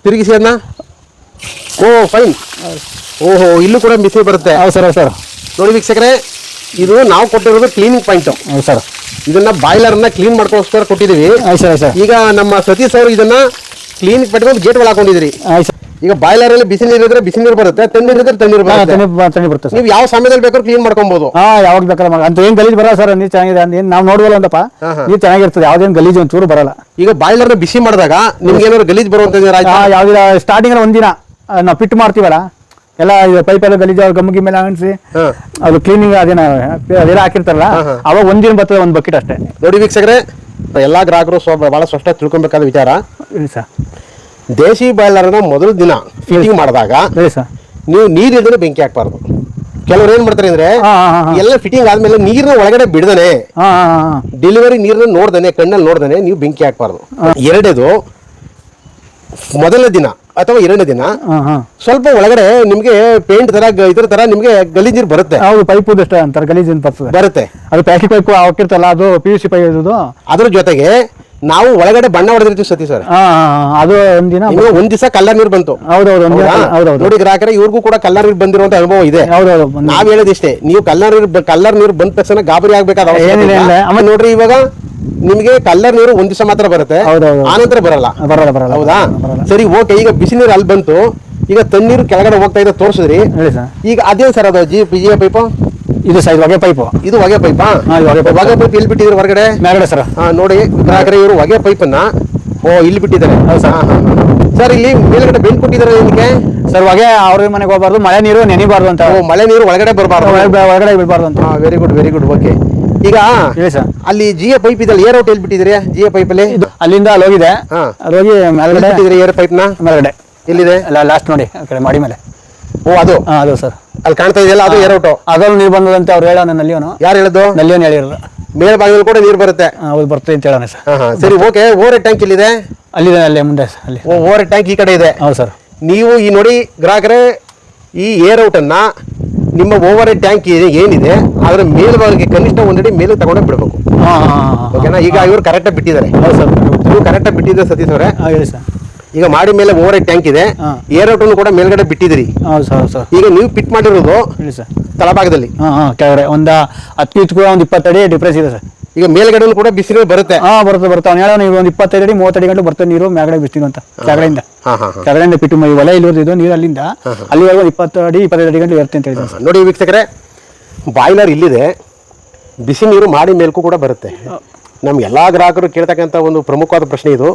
Speaker 1: ತಿರುಗಿಸಿ ಅದನ್ನ? ಓ ಫೈನ್ ಓಹೋ ಇಲ್ಲೂ ಕೂಡ ಬಿಸಿಲು ಬರುತ್ತೆ.
Speaker 2: ಹೌದು ಸರ್ ಸರ್.
Speaker 1: ನೋಡಿ ವೀಕ್ಷಕರೇ ಇದು ನಾವು ಕೊಟ್ಟಿರೋದು ಕ್ಲೀನಿಂಗ್ ಪಾಯಿಂಟ್
Speaker 2: ಹೌದು ಸರ್.
Speaker 1: ಇದನ್ನ ಬಾಯ್ಲರ್ನ ಕ್ಲೀನ್ ಮಾಡ್ಕೋಸ್ಕರ ಕೊಟ್ಟಿದೀವಿ
Speaker 2: ಆಯ್ತು ಸರ್ ಆಯ್ತು ಸರ್.
Speaker 1: ಈಗ ನಮ್ಮ ಸತೀಶ್ ಅವರು ಇದನ್ನ ಕ್ಲೀನ್ ಪಟ್ಕೊಂಡು ಗೇಟ್ ಒಳಗೆ ಹಾಕೊಂಡಿದ್ರಿ
Speaker 2: ಆಯ್ತು ಸರ್.
Speaker 1: ಈಗ ಬಾಯ್ಲರ್ ಅಲ್ಲಿ ಬಿಸಿ ನೀರು ಇದ್ರೆ ಬಿಸಿ ನೀರು ಬರುತ್ತೆ ತಣ್ಣೀರು ಇದ್ರೆ ತಣ್ಣೀರು ಬರುತ್ತೆ.
Speaker 2: ತಣ್ಣೀರು ಬ- ತಣ್ಣೀರು ಸರ್.
Speaker 1: ನೀವು ಯಾವ ಸಮಯದಲ್ಲಿ ಬೇಕಾದ್ರೂ ಕ್ಲೀನ್ ಮಾಡ್ಕೊಬಹುದು
Speaker 2: ಹಾ ಯಾವಾಗ ಬೇಕಾದ್ರೆ ಮಾಡಿ ಅಂತ ಏನ್ ಗಲೀಜ್ ಬರಲ್ಲ ಸರ್ ನೀವು ಚೆನ್ನಾಗಿದೆ ಅಂತ ನಾವು ನೋಡುವಲ್ಲ ಅಂತಪ್ಪ
Speaker 1: ಹಾ, ಹಾ.
Speaker 2: ನೀರು ಚೆನ್ನಾಗಿರ್ತದೆ ಯಾವುದೇನು ಗಲೀಜು ಒಂಚೂರು ಬರಲ್ಲ.
Speaker 1: ಈಗ ಬಾಯ್ಲರ್ ಬಿಸಿ ಮಾಡಿದಾಗ ನಿಮ್ಗೆ ಏನಾದ್ರು ಗಲೀಜ್ ಬರುವಂತ
Speaker 2: ಯಾವ್ದಿಲ್ಲ ಸ್ಟಾರ್ಟಿಂಗ್ ಒಂದಿನ ಆ, ನಾವು ಪಿಟ್ ಮಾಡ್ತೀವಲ್ಲ ಎಲ್ಲ ಪೈಪ್ ಎಲ್ಲ ಗಲೀಜು ಗಮ್ಮಿಗೆ ಮೇಲೆ ಅಣಿಸಿ ಅದು ಕ್ಲೀನಿಂಗ್ ಅದೇನ ಅದೆಲ್ಲ ಹಾಕಿರ್ತಾರಲ್ಲ. ಅವಾಗ ಒಂದಿನ ಬರ್ತದೆ ಒಂದು ಬಕೆಟ್ ಅಷ್ಟೇ.
Speaker 1: ನೋಡಿ ವೀಕ್ಷಕರೇ ಎಲ್ಲಾ ಗ್ರಾಹಕರು ಸ್ವ ಬಹಳ ಸ್ಪಷ್ಟ ತಿಳ್ಕೊಬೇಕಾದ ವಿಚಾರ.
Speaker 2: ಹೇಳಿ ಸರ್.
Speaker 1: ದೇಶಿ ಬಾಯ್ಲರ್ನ ಮೊದಲ ದಿನ ಫಿಟ್ಟಿಂಗ್ ಮಾಡಿದಾಗ
Speaker 2: ಹೇಳಿ ಸರ್.
Speaker 1: ನೀವು ನೀರ್ ಇಲ್ದ್ರೆ ಬೆಂಕಿ ಹಾಕ್ಬಾರ್ದು. ಕೆಲವ್ರು ಏನ್ ಮಾಡ್ತಾರೆ ಅಂದ್ರೆ ಎಲ್ಲ ಫಿಟ್ಟಿಂಗ್ ಆದ್ಮೇಲೆ ನೀರ್ನ ಒಳಗಡೆ ಬಿಡದನೆ ಡೆಲಿವರಿ ನೀರನ್ನ ನೋಡ್ದನೆ ಕಣ್ಣಲ್ಲಿ ನೋಡ್ದನೆ ನೀವು ಬೆಂಕಿ ಹಾಕ್ಬಾರ್ದು. ಎರಡೇದು ಮೊದಲ ದಿನ ಅಥವಾ ಎರಡನೇ ದಿನ ಸ್ವಲ್ಪ ಒಳಗಡೆ ನಿಮ್ಗೆ ಪೇಂಟ್ ತರ ಗ- ಇದ್ರ ತರ ನಿಮಗೆ ಗಲೀಜ್ ನೀರು ಬರುತ್ತೆ.
Speaker 2: ಹೌದು ಪೈಪ್ ಅಷ್ಟೇ ಅಂತಾರೆ ಗಲೀಜ್ ಅಂತ ಬರ್ತದೆ.
Speaker 1: ಬರುತ್ತೆ.
Speaker 2: ಅದು ಪ್ಲಾಸ್ಟಿಕ್ ಪೈಪ್ ಹಾಕಿರ್ತಲ್ಲ ಅದು ಪಿ ಯು ಸಿ ಪೈ ಇರೋದು.
Speaker 1: ಅದ್ರ ಜೊತೆಗೆ ನಾವು ಒಳಗಡೆ ಬಣ್ಣ ಹೊಡೆದಿರ್ತೀವಿ ಸತಿ ಸರ್
Speaker 2: ಹಾ ಹಾ, ಹಾ, ಅದು ಒಂದಿನ
Speaker 1: ಒಂದ್ ದಿವಸ ಕಲ್ಲರ್ ನೀರು ಬಂತು.
Speaker 2: ಹೌದೌದು ಒಂದಿನ
Speaker 1: ಹೌದಾ?
Speaker 2: ಹೌದೌದು.
Speaker 1: ನೋಡಿ ಗ್ರಾಹಕರ ಇವ್ರಿಗೂ ಕೂಡ ಕಲ್ಲರ್ ನೀರು ಬಂದಿರುವಂತ ಅನುಭವ ಇದೆ.
Speaker 2: ಹೌದೌದು ಒಂದ್-
Speaker 1: ನಾವ್ ಹೇಳೋದಿಷ್ಟೇ ನೀವು ಕಲ್ಲರ್ ನೀರು ಕಲ್ಲರ್ ನೀರು ಬಂದ ತಕ್ಷಣ ಗಾಬರಿ ಆಗ್ಬೇಕಾದ ಅವಶ್ಯಕತೆ
Speaker 2: ಏನಿಲ್ಲ,
Speaker 1: ಇಲ್ಲ.
Speaker 2: ಇಲ್ಲ.
Speaker 1: ಆಮೇಲೆ ನೋಡ್ರಿ ಇವಾಗ ನಿಮ್ಗೆ ಕಲ್ಲರ್ ನೀರು ಒಂದ್ ದಿವಸ ಮಾತ್ರ ಬರುತ್ತೆ. ಆನಂತರ ಬರಲ್ಲ.
Speaker 2: ಬರಲ್ಲ ಬರಲ್ಲ.
Speaker 1: ಹೌದಾ? ಸರಿ ಓಕೆ ಈಗ ಬಿಸಿ ನೀರು ಅಲ್ಲಿ ಬಂತು. ಈಗ ತಣ್ಣೀರು ಕೆಳಗಡೆ ಹೋಗ್ತಾ ಇದೆ ತೋರಿಸಿದ್ರಿ.
Speaker 2: ಹೇಳಿ ಸರ್.
Speaker 1: ಈಗ ಅದೇನ್ ಸರ್ ಅದು? G G pipe?
Speaker 2: ಇದು ಸರ್ ಹೊಗೆ ಪೈಪ್.
Speaker 1: ಇದು ಹೊಗೆ ಪೈಪಾ?
Speaker 2: ಹೊಗೆ.
Speaker 1: ಪೈಪ್. ಇಲ್ಲಿ ಬಿಟ್ಟಿದ್ರು ಹೊರಗಡೆ?
Speaker 2: ಮೇಲ್ಗಡೆ ಸರ್.
Speaker 1: ಹಾ ನೋಡಿ ಗ್ರಾಹಕರೇ ಇವರು ಹೊಗೆ ಪೈಪನ್ನ. ಓ ಇಲ್ಲಿ ಬಿಟ್ಟಿದ್ದಾರೆ. ಸರ್. ಇಲ್ಲಿ ಮೇಲ್ಗಡೆ ಬೆಂಡ್ ಕೊಟ್ಟಿದ್ದಾರೆ ನಿಮಗೆ?
Speaker 2: ಸರ್ ಹೊಗೆ ಅವ್ರ ಮನೆಗೆ ಹೋಗ್ಬಾರ್ದು ಮಳೆ ನೀರು ನೆನಿಬಾರ್ದು ಅಂತ.
Speaker 1: ಓ ಮಳೆ ನೀರು ಒಳಗಡೆ ಬರಬಾರ್ದು.
Speaker 2: ಒಳಗಡೆ ಬಿಡಬಾರ್ದು ಅಂತ.
Speaker 1: Very good very good okay ಈಗ
Speaker 2: ಹೇಳಿ ಸರ್.
Speaker 1: ಅಲ್ಲಿ ಜಿಯ ಪೈಪ್ ಇದೆಲ್ಲ ಏರ್ ಔಟ್ ಎಲ್ಲಿ ಜಿ ಜಿಯ ಪೈಪ್ ಅಲ್ಲಿ?
Speaker 2: ಅಲ್ಲಿಂದ ಅಲ್ಲಿ ಹೋಗಿದೆ.
Speaker 1: ಹಾ.
Speaker 2: ಅಲ್ಲಿ ಹೋಗಿ ಮೇಲ್ಗಡೆ
Speaker 1: ಏರ್ ಪೈಪ್ನ?
Speaker 2: ಮೇಲ್ಗಡೆ.
Speaker 1: ಎಲ್ಲಿದೆ?
Speaker 2: ಅಲ್ಲ ಲಾಸ್ಟ್ ನೋಡಿ ಆ ಕಡೆ ಮಾಡಿ ಮೇಲೆ.
Speaker 1: ಓ ಅದು?
Speaker 2: ಹಾ ಅದು ಸರ್.
Speaker 1: ಅಲ್ಲಿ ಕಾಣ್ತಾ ಇದೆಯಲ್ಲ ಅದು ಏರ್ ಔಟ್
Speaker 2: ಅದ್ರಲ್ಲಿ ನೀರು ಬಂದದಂತೆ ಅವ್ರು ಹೇಳೋಣ ನಲ್ಲಿಯೋನು
Speaker 1: ಯಾರು ಹೇಳೋದು?
Speaker 2: ನಲ್ಲಿಯೋನು ಹೇಳಿರಲ್ಲ
Speaker 1: ಮೇಲ್ ಭಾಗದಲ್ಲಿ ಕೂಡ ನೀರು ಬರುತ್ತೆ.
Speaker 2: ಹೌದು ಬರ್ತದೆ ಅಂತ ಹೇಳೋಣ ಸರ್.
Speaker 1: ಹಾ ಹಾ. ಸರಿ ಓಕೆ ಓವರ್ ಟ್ಯಾಂಕ್ ಇಲ್ಲಿದೆ
Speaker 2: ಅಲ್ಲಿದೆ ಅಲ್ಲಿ ಮುಂದೆ ಅಲ್ಲಿ.
Speaker 1: ಓ ಓವರ್ ಟ್ಯಾಂಕ್ ಈ ಕಡೆ ಇದೆ.
Speaker 2: ಹೌದು ಸರ್.
Speaker 1: ನೀವು ಈ ನೋಡಿ ಗ್ರಾಹಕರೇ ಈ ಏರ್ ಔಟನ್ನು ಅನ್ನ ನಿಮ್ಮ ಓವರ್ ಟ್ಯಾಂಕ್ ಏನಿದೆ ಅದರ ಮೇಲ್ಭಾಗಕ್ಕೆ ಕನಿಷ್ಠ ಒಂದಡಿ ಮೇಲೆ ತಗೊಂಡೇ ಬಿಡಬೇಕು. ಓಕೆನಾ ಈಗ ಇವರು ಕರೆಕ್ಟಾಗಿ ಬಿಟ್ಟಿದ್ದಾರೆ. ಇವರು ಕರೆಕ್ಟಾಗಿ ಬಿಟ್ಟಿದ್ದಾರೆ ಸತೀಶ್ ಅವರೇ.
Speaker 2: ಹೇಳಿ ಸರ್.
Speaker 1: ಈಗ ಮಾಡಿ ಮೇಲೆ ಓವರ್ ಟ್ಯಾಂಕ್ ಇದೆ. ಏರ್ ಔಟ್ ಕೂಡ ಮೇಲ್ಗಡೆ ಬಿಟ್ಟಿದ್ದೀರಿ.
Speaker 2: ಹೌದು ಸರ್ ಹೌದು ಸರ್.
Speaker 1: ಈಗ ನೀವು ಪಿಟ್ ಮಾಡಿರೋದು ತಳಭಾಗದಲ್ಲಿ.
Speaker 2: ಕೆಳಗಡೆ ಒಂದು ಹತ್ತು ಇಂಚ್ ಕೂಡ ಒಂದು ಇಪ್ಪತ್ತಡಿ ಡಿಫ್ರೆನ್ಸ್ ಇದೆ ಸರ್.
Speaker 1: ಈಗ ಮೇಲ್ಗಡೆ ಕೂಡ ಬಿಸಿಲು ಬರುತ್ತೆ.
Speaker 2: ಹಾ ಬರುತ್ತೆ ಬರುತ್ತೆ. ಅವ್ನು ಒಂದು ಇಪ್ಪತ್ತೈದು ಅಡಿ ಮೂವತ್ತಡಿ ಗಂಟೆ ಬರ್ತದೆ ನೀರು ಮೇಲ್ಗಡೆ ಬಿಸ್ತೀವಿ ಅಂತ ಕೆಳಗಡೆಯಿಂದ.
Speaker 1: ಬಿಟ್ಟು
Speaker 2: ಕೆಳಗಡೆಯಿಂದ ಪಿಟ್ಟು ಮೈ ಹೊಲ ಇಲ್ಲಿ ಇದು ನೀರು ಅಲ್ಲಿಂದ. ಅಲ್ಲಿವರೆಗೂ ಒಂದು ಇಪ್ಪತ್ತು ಅಡಿ ಇಪ್ಪತ್ತೈದು ಅಡಿ ಗಂಟೆ ಇರುತ್ತೆ ಅಂತ ಹೇಳಿದ್ರು. ಸರ್
Speaker 1: ನೋಡಿ ವೀಕ್ಷಕರೇ ಬಾಯ್ಲರ್ ಇಲ್ಲಿದೆ. ಬಿಸಿ ನೀರು ಮಾಡಿ ಮೇಲ್ಕೂ ಕೂಡ ಬರುತ್ತೆ. ನಮ್ಮ ಎಲ್ಲ ಗ್ರಾಹಕರು ಕೇಳ್ತಕ್ಕಂಥ ಒಂದು ಪ್ರಮುಖವಾದ ಪ್ರಶ್ನೆ ಇದು.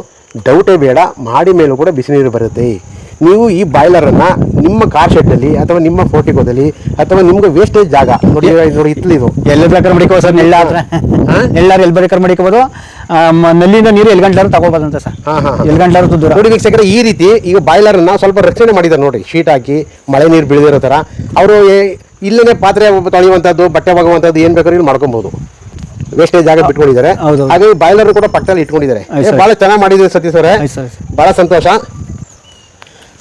Speaker 1: ಡೌಟೇ ಬೇಡ ಮಾಡಿ ಮೇಲೂ ಕೂಡ ಬಿಸಿ ನೀರು ಬರುತ್ತೆ. ನೀವು ಈ ಬಾಯ್ಲರನ್ನು ನಿಮ್ಮ ಕಾರ್ ಶೆಡ್ಡಲ್ಲಿ ಅಥವಾ ನಿಮ್ಮ ಫೋಟಿಕೋದಲ್ಲಿ ಅಥವಾ ನಿಮ್ಗೆ ವೇಸ್ಟೇಜ್ ಜಾಗ ನೋಡಿ ನೋಡಿ ಇತ್ಲಿದು
Speaker 2: ಎಲ್ಲ ಬೇಕಾದ್ರೆ ಮಡಿಕೋಬೋದು ಸರ್ ನೆಳ್ಳ ಹತ್ರ
Speaker 1: ಹಾ?
Speaker 2: ನೆಳ್ಳಾರು ಎಲ್ಲಿ ಬೇಕಾದ್ರೆ ಮಡಿಕೋಬೋದು. ನಲ್ಲಿಂದ ನೀರು ಎಲ್ಗಂಟ್ಲಾರು ಗಂಟಲಾರು ತಗೋಬೋದಂತ ಸರ್.
Speaker 1: ಎಲ್ಗಂಟ್ಲಾರು
Speaker 2: ಎಲ್ಲಿ ದೂರ.
Speaker 1: ನೋಡಿ ವೀಕ್ಷಕರ ಈ ರೀತಿ ಈಗ ಬಾಯ್ಲರನ್ನ ಸ್ವಲ್ಪ ರಕ್ಷಣೆ ಮಾಡಿದ್ದಾರೆ ನೋಡಿ. ಶೀಟ್ ಹಾಕಿ ಮಳೆ ನೀರು ಬೀಳದಿರೋ ಥರ ಅವರು ಇಲ್ಲೇ ಪಾತ್ರೆ ತೊಳೆಯುವಂಥದ್ದು ಬಟ್ಟೆ ಒಗುವಂಥದ್ದು ಏನು ಬೇಕಾದ್ರೂ ಇಲ್ಲಿ ಮಾಡ್ಕೊಬೋದು. ವೇಸ್ಟೇಜ್ ಜಾಗ ಬಿಟ್ಕೊಂಡಿದ್ದಾರೆ.
Speaker 2: ಹಾಗೆ
Speaker 1: ಹಾಗಾಗಿ ಬಾಯ್ಲರ್ ಕೂಡ ಪಕ್ಕದಲ್ಲಿ ಇಟ್ಕೊಂಡಿದ್ದಾರೆ. ಬಹಳ ಚೆನ್ನಾಗಿ ಮಾಡಿದ್ರಿ ಸತೀಶ್ ಅವರೇ. ಬಹಳ ಸಂತೋಷ.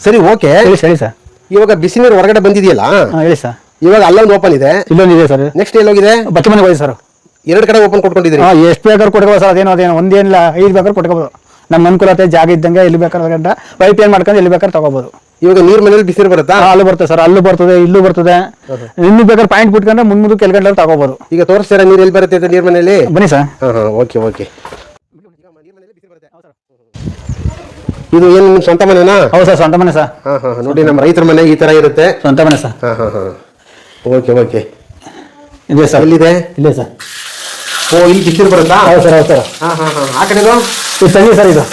Speaker 1: ಸರಿ ಓಕೆ.
Speaker 2: ಹೇಳಿ ಹೇಳಿ ಸರ್.
Speaker 1: ಇವಾಗ ಬಿಸಿನೀರು ಹೊರಗಡೆ ಬಂದಿದೆಯಲ್ಲ?
Speaker 2: ಹಾಂ ಹೇಳಿ ಸರ್.
Speaker 1: ಇವಾಗ ಅಲ್ಲೊಂದು ಓಪನ್ ಇದೆ.
Speaker 2: ಇಲ್ಲೊಂದಿದೆ ಸರ್.
Speaker 1: ನೆಕ್ಸ್ಟ್ ಎಲ್ಲೋಗಿದೆ
Speaker 2: ಬಚ್ಚ ಮನೆಗೆ ಹೋಗಿ ಸರ್.
Speaker 1: ಎರಡು ಕಡೆ ಓಪನ್ ಕೊಟ್ಕೊಂಡಿದ್ದೀರಿ.
Speaker 2: ಹಾಂ ಎಷ್ಟು ಬೇಕಾದ್ರೂ ಕೊಟ್ಕೋಬೋದು ಸರ್ ಅದೇನು ಅದೇನು. ಒಂದೇನಿಲ್ಲ ಐದು ಬೇಕಾದ್ರೂ ಕೊಟ್ಕೋಬೋದು. ನಮ್ಮ ಅನುಕೂಲತೆ ಜಾಗ ಇದ್ದಂಗೆ ಎಲ್ಲಿ ಬೇಕಾದ್ರೆ ಗಂಟ ಪೈಪ್ ಏನು ಮಾಡ್ಕೊಂಡು ಎಲ್ಲಿ ಬೇಕಾದ್ರೆ ತಗೋಬೋದು.
Speaker 1: ಇವಾಗ ನೀರ್ ಮನೇಲಿ ಬಿಸಿನೀರು ಬರುತ್ತಾ?
Speaker 2: ಹಾಂ ಅಲ್ಲೂ ಬರ್ತದೆ ಸರ್ ಅಲ್ಲೂ ಬರ್ತದೆ ಇಲ್ಲೂ ಬರ್ತದೆ. ಇನ್ನು ಬೇಕಾದ್ರೆ ಪಾಯಿಂಟ್ ಬಿಟ್ಕೊಂಡ್ರೆ ಮುಂದೆ ಮುಂದೆ ಕೆಳಗಡೆ ತಗೋಬೋದು.
Speaker 1: ಈಗ ತೋರಿಸ್ತೀರಾ ನೀರು ಎಲ್ಲಿ ಬರುತ್ತೆ ನೀರು ನೀರ್ ಮನೇಲಿ
Speaker 2: ಬನ್ನಿ ಸರ್.
Speaker 1: Okay okay. ಇದು ಏನು ನಿಮ್ಮ ಸ್ವಂತ ಮನೆನಾ?
Speaker 2: ಹೌದು ಸರ್ ಸ್ವಂತ ಮನೆ ಸರ್.
Speaker 1: ಹಾಂ ಹಾಂ ನೋಡಿ ನಮ್ಮ ರೈತರ ಮನೆ ಈ ತರ ಇರುತ್ತೆ.
Speaker 2: ಸ್ವಂತ ಮನೆ ಸರ್.
Speaker 1: ಹಾಂ ಹಾಂ ಹಾಂ. ಓಕೆ ಓಕೆ
Speaker 2: ಇದೆ ಸರ್.
Speaker 1: ಎಲ್ಲಿದೆ?
Speaker 2: ಇಲ್ಲೇ ಸರ್.
Speaker 1: ಓ ಇಲ್ಲಿ ಬಿಸಿನೀರು ಬರುತ್ತಾ?
Speaker 2: ಹೌದು ಸರ್ ಹೌದು ಸರ್.
Speaker 1: ಹಾಂ ಹಾಂ ಹಾಂ. ಆ ಕಡೆದು?
Speaker 2: ಇದು ತಣ್ಣೀರು ಸರ್ ಇದು.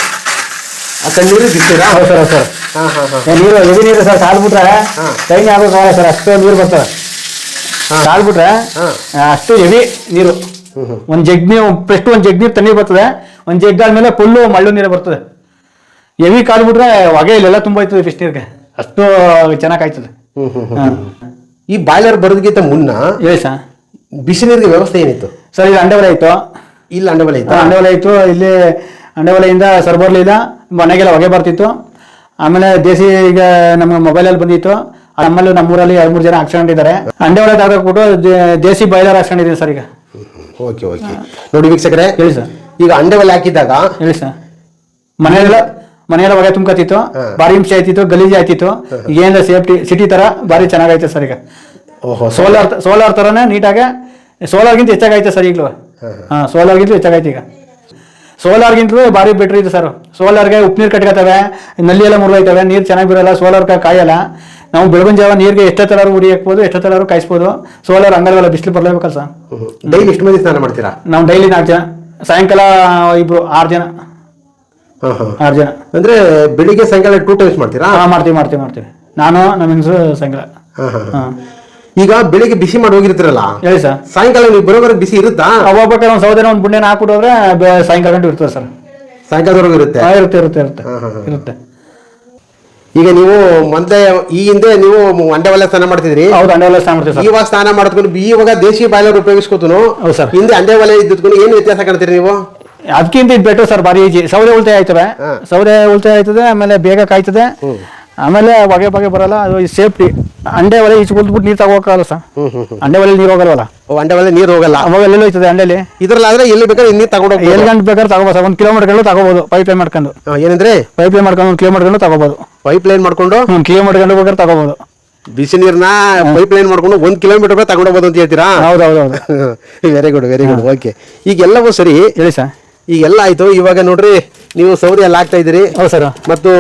Speaker 1: ಆ ತಣ್ಣೀರು ಬಿಸಿರಾ
Speaker 2: ಹೌದು ಸರ್ ಹೌದು ಸರ್.
Speaker 1: ಹಾಂ ಹಾಂ ಹಾಂ.
Speaker 2: ನೀರು ಎವಿ ನೀರು ಸರ್ ಸಾಲ್ಬಿಟ್ರೆ ಕೈನೇ ಆಗೋಕ್ಕಾಗಲ್ಲ ಸರ್ ಅಷ್ಟು ನೀರು ಬರ್ತದೆ. ಸಾಲ್ಬಿಟ್ರೆ ಅಷ್ಟು ಎವಿ ನೀರು. ಒಂದು ಜಗ್ ನೀರು ಫಸ್ಟ್ ಒಂದು ಜಗ್ ನೀರು ತಣ್ಣೀರು ಬರ್ತದೆ. ಒಂದು ಜಗ್ ಆದ್ಮೇಲೆ ಫುಲ್ಲು ಮಳ್ಳು ನೀರು ಬರ್ತದೆ. ಎವಿ ಕಾಲ್ ಬಿಟ್ರೆ ಹೊಗೆ ಇಲ್ಲೆಲ್ಲ ತುಂಬ ಇತ್ತು ಫಿಶ್ ನೀರ್ಗೆ. ಅಷ್ಟು ಚೆನ್ನಾಗಿ ಆಯ್ತದೆ
Speaker 1: ಹ್ಮ್ ಹ್ಮ್ ಹ್ಮ್. ಈ ಬಾಯ್ಲರ್ ಬರೋದಕ್ಕಿಂತ ಮುನ್ನ
Speaker 2: ಹೇಳಿ ಸರ್.
Speaker 1: ಬಿಸಿ ಬಿಸಿನೀರಿಗೆ ವ್ಯವಸ್ಥೆ ಏನಿತ್ತು?
Speaker 2: ಸರ್ ಇಲ್ಲಿ ಅಂಡವಲೆ ಇತ್ತು.
Speaker 1: ಇಲ್ಲ ಅಂಡವಲೆ ಇತ್ತು?
Speaker 2: ಅಂಡವಲೆ ಇತ್ತು. ಇಲ್ಲಿ ಅಂಡವಲೆಯಿಂದ ಸರ್ಬರ್ಲಿಲ್ಲ ಮನೆಗೆಲ್ಲ ಹೊಗೆ ಬರ್ತಿತ್ತು. ಆಮೇಲೆ ದೇಸಿ ಈಗ ನಮ್ಮ ಮೊಬೈಲಲ್ಲಿ ಬಂದಿತ್ತು. ನಮ್ಮಲ್ಲೂ ನಮ್ಮೂರಲ್ಲಿ ಎರಡು ಮೂರು ಜನ ಹಾಕ್ಸ್ಕೊಂಡಿದ್ದಾರೆ ಅಂಡವಲೆ ತಗೊಂಡ್ಬಿಟ್ಟು ದೇಸಿ ಬಾಯ್ಲರ್ ಹಾಕ್ಸ್ಕೊಂಡಿದ್ದೀನಿ ಸರ್ ಈಗ.
Speaker 1: Okay okay. ನೋಡಿ ವೀಕ್ಷಕರೇ
Speaker 2: ಹೇಳಿ ಸರ್.
Speaker 1: ಈಗ ಅಂಡವಲೆ ಹಾಕಿದಾಗ
Speaker 2: ಹೇಳಿ ಸರ್. ಮನೆಯೆಲ್ಲ ಮನೆಯೆಲ್ಲ ಹೊಗೆ ತುಂಬಿತ್ತು ಬಾರಿ ಹಿಂಸೆ ಆಯ್ತಿತ್ತು ಗಲೀಜು ಆಯ್ತಿತ್ತು. ಏನಿಲ್ಲ ಸೇಫ್ಟಿ ಸಿಟಿ ತರ ಬಾರಿ ಚೆನ್ನಾಗೈತೆ ಸರ್ ಈಗ.
Speaker 1: ಓಹೋ
Speaker 2: ಸೋಲಾರ್ ಸೋಲಾರ್ ತರನೇ ನೀಟಾಗಿ ಸೋಲಾರ್ಗಿಂತ ಹೆಚ್ಚಾಗೈತೆ ಸರ್ ಈಗಲೂ. ಹಾಂ ಸೋಲಾರ್ಗಿಂತ ಹೆಚ್ಚಾಗೈತೆ ಈಗ. ಸೋಲಾರ್ಗಿಂತಲೂ ಭಾರಿ ಬೆಟ್ರ್ ಇದೆ ಸರ್. ಸೋಲಾರ್ಗೆ ಉಪ್ಪು ನೀರು ಕಟ್ಕೋತವೆ ನಲ್ಲಿ ಎಲ್ಲ ಮುರಿದೋಯ್ತವೆ ನೀರು ಚೆನ್ನಾಗಿ ಬರೋಲ್ಲ ಸೋಲಾರ್ ಕಾಯಲ್ಲ. ನಾವು ಬೆಳಗಿನ ಜಾವ ನೀರಿಗೆ ಎಷ್ಟೇ ತರ ಉರಿ ಹಾಕ್ಬೋದು ಎಷ್ಟೇ ತಲಾರು ಕಾಯಿಸ್ಬೋದು. ಸೋಲಾರ್ ಹಂಗಲ್ವಲ್ಲ ಬಿಸಿಲು ಬರ್ಲೇಬೇಕಲ್ಲ ಸರ್.
Speaker 1: ಡೈಲಿ ಎಷ್ಟು ಮಂದಿ ಸ್ನಾನ ಮಾಡ್ತೀರಾ?
Speaker 2: ನಾವು ಡೈಲಿ ನಾಲ್ಕು ಜನ ಸಾಯಂಕಾಲ ಇಬ್ರು ಆರು ಜನ. ಆರು ಜನ
Speaker 1: ಅಂದ್ರೆ ಬೆಳಿಗ್ಗೆ ಸಾಯಂಕಾಲ ಟೂ ಟೈಮ್ಸ್ ಮಾಡ್ತೀರಾ?
Speaker 2: ಹಾಂ ಮಾಡ್ತೀವಿ ಮಾಡ್ತೀವಿ ಮಾಡ್ತೀವಿ. ನಾನು ನಮ್ಮ ಹೆಂಗಸರು ಸಾಯಂಕಾಲ.
Speaker 1: ಹಾಂ. ಈಗ ಬೆಳಿಗ್ಗೆ ಬಿಸಿ ಮಾಡಿ ಹೋಗಿರ್ತೀರಲ್ಲ?
Speaker 2: ಹೇಳಿ ಸರ್.
Speaker 1: ಸಾಯಂಕಾಲ ನೀವು ಬರೋವರೆಗೆ ಬಿಸಿ ಇರುತ್ತಾ?
Speaker 2: ಹೋಗ್ಬೇಕಾದ್ರೆ ಒಂದು ಸೌದೆನ ಒಂದು ಬುಂಡೆನ ಹಾಕ್ಬಿಟ್ಟು ಹೋದ್ರೆ ಬೆ- ಸಾಯಂಕಾಲ ಗಂಟೆ ಇರ್ತದೆ ಸರ್.
Speaker 1: ಸಾಯಂಕಾಲದವರೆಗೂ ಇರುತ್ತೆ?
Speaker 2: ಹಾ, ಇರುತ್ತೆ ಇರುತ್ತೆ ಇರುತ್ತೆ. ಇರುತ್ತೆ.
Speaker 1: ಈಗ ನೀವು ಮೊದಲೇ ಈ ಹಿಂದೆ ನೀವು ಅಂಡವಲೆ ಸ್ನಾನ ಮಾಡ್ತಿದ್ರಿ?
Speaker 2: ಹೌದು ಅಂಡವೆಲ್ಲ ಸ್ನಾನ ಮಾಡ್ತೀವಿ ಸರ್.
Speaker 1: ಇವಾಗ ಸ್ನಾನ ಮಾಡ್ಕೊಂಡು ಇವಾಗ ದೇಶಿ ಬಾಯ್ಲರ್ ಉಪಯೋಗಿಸ್ಕೊತನು
Speaker 2: ಹೌದು ಸರ್.
Speaker 1: ಹಿಂದೆ ಅಂಡೆ ಒಲೆ ಇದ್ದದ್ಕೊಂಡು ಏನು ವ್ಯತ್ಯಾಸ ಕಾಣ್ತೀರಿ ನೀವು?
Speaker 2: ಅದಕ್ಕಿಂತ ಇದು ಬೆಟರ್ ಸರ್ ಬಾರಿ ಈಜಿ ಸೌದೆ ಉಳಿತಾಯ ಆಯ್ತವೆ. ಸೌದೆ ಉಳಿತಾಯ ಆಯ್ತದೆ ಆಮೇಲೆ ಬೇಗ ಕಾಯ್ತದೆ. ಆಮೇಲೆ ಬಗೆ ಬಗೆ ಬರಲ್ಲ ಅದು ಸೇಫ್ಟಿ ಅಂಡೆ ಒಲೆ ಈಚೆ ಕುಲ್ದ್ಬಿಟ್ಟು ನೀರು ತಗೋಕಲ್ಲ ಸರ್ ಅಂಡೆ ಒಲೆ ನೀರು ಹೋಗಲ್ವಲ್ಲ?
Speaker 1: ಓ, ಅಂಡೆ ಒಲೆ ನೀರು ಹೋಗಲ್ಲ.
Speaker 2: ಅವಾಗ ಎಲ್ಲೆಲ್ಲ ಹೋಯ್ತದೆ ಅಂಡೆಲಿ?
Speaker 1: ಇದ್ರಲ್ಲಾದ್ರೆ ಎಲ್ಲಿ ಬೇಕಾದ್ರೆ ನೀರು ತಗೊಂಡು
Speaker 2: ಎಲ್ಲಿ ಗಂಟೆ ಬೇಕಾದ್ರೆ ತಗೋಬೋದು ಸರ್ ಒಂದು ಕಿಲೋಮೀಟರ್ಗಳು ತಗೋಬೋದು ಪೈಪ್ ಲೈನ್ ಮಾಡ್ಕೊಂಡು.
Speaker 1: ಏನಂದ್ರೆ?
Speaker 2: ಪೈಪ್ ಲೈನ್ ಮಾಡ್ಕೊಂಡು ಒಂದು ಕಿಲೋಮೀಟರ್ಗಳು ತಗೋಬೋದು.
Speaker 1: ಪೈಪ್ ಲೈನ್ ಮಾಡ್ಕೊಂಡು?
Speaker 2: ಒಂದು ಕಿಲೋಮೀಟರ್ ಗಂಟೆ ಬೇಕಾದ್ರೆ ತಗೋಬೋದು.
Speaker 1: ಬಿಸಿ ನೀರ್ನ ಪೈಪ್ ಲೈನ್ ಮಾಡ್ಕೊಂಡು ಒಂದ್ ಕಿಲೋಮೀಟರ್ ತಗೊಂಡೋಗ್ಬೋದು ಅಂತ ಹೇಳ್ತೀರಾ?
Speaker 2: ಹೌದು ಹೌದು ಹೌದು
Speaker 1: very good very good okay ಈಗ ಎಲ್ಲವೂ ಸರಿ.
Speaker 2: ಹೇಳಿ ಸರ್
Speaker 1: ಈಗ ಎಲ್ಲ ಆಯ್ತು ಇವಾಗ ನೋಡ್ರಿ ನೀವು ಸೌರಿ ಎಲ್ಲ ಹಾಕ್ತಾ ಇದ್ದೀರಿ.
Speaker 2: ಹೌದು ಸರ್.
Speaker 1: ಮತ್ತು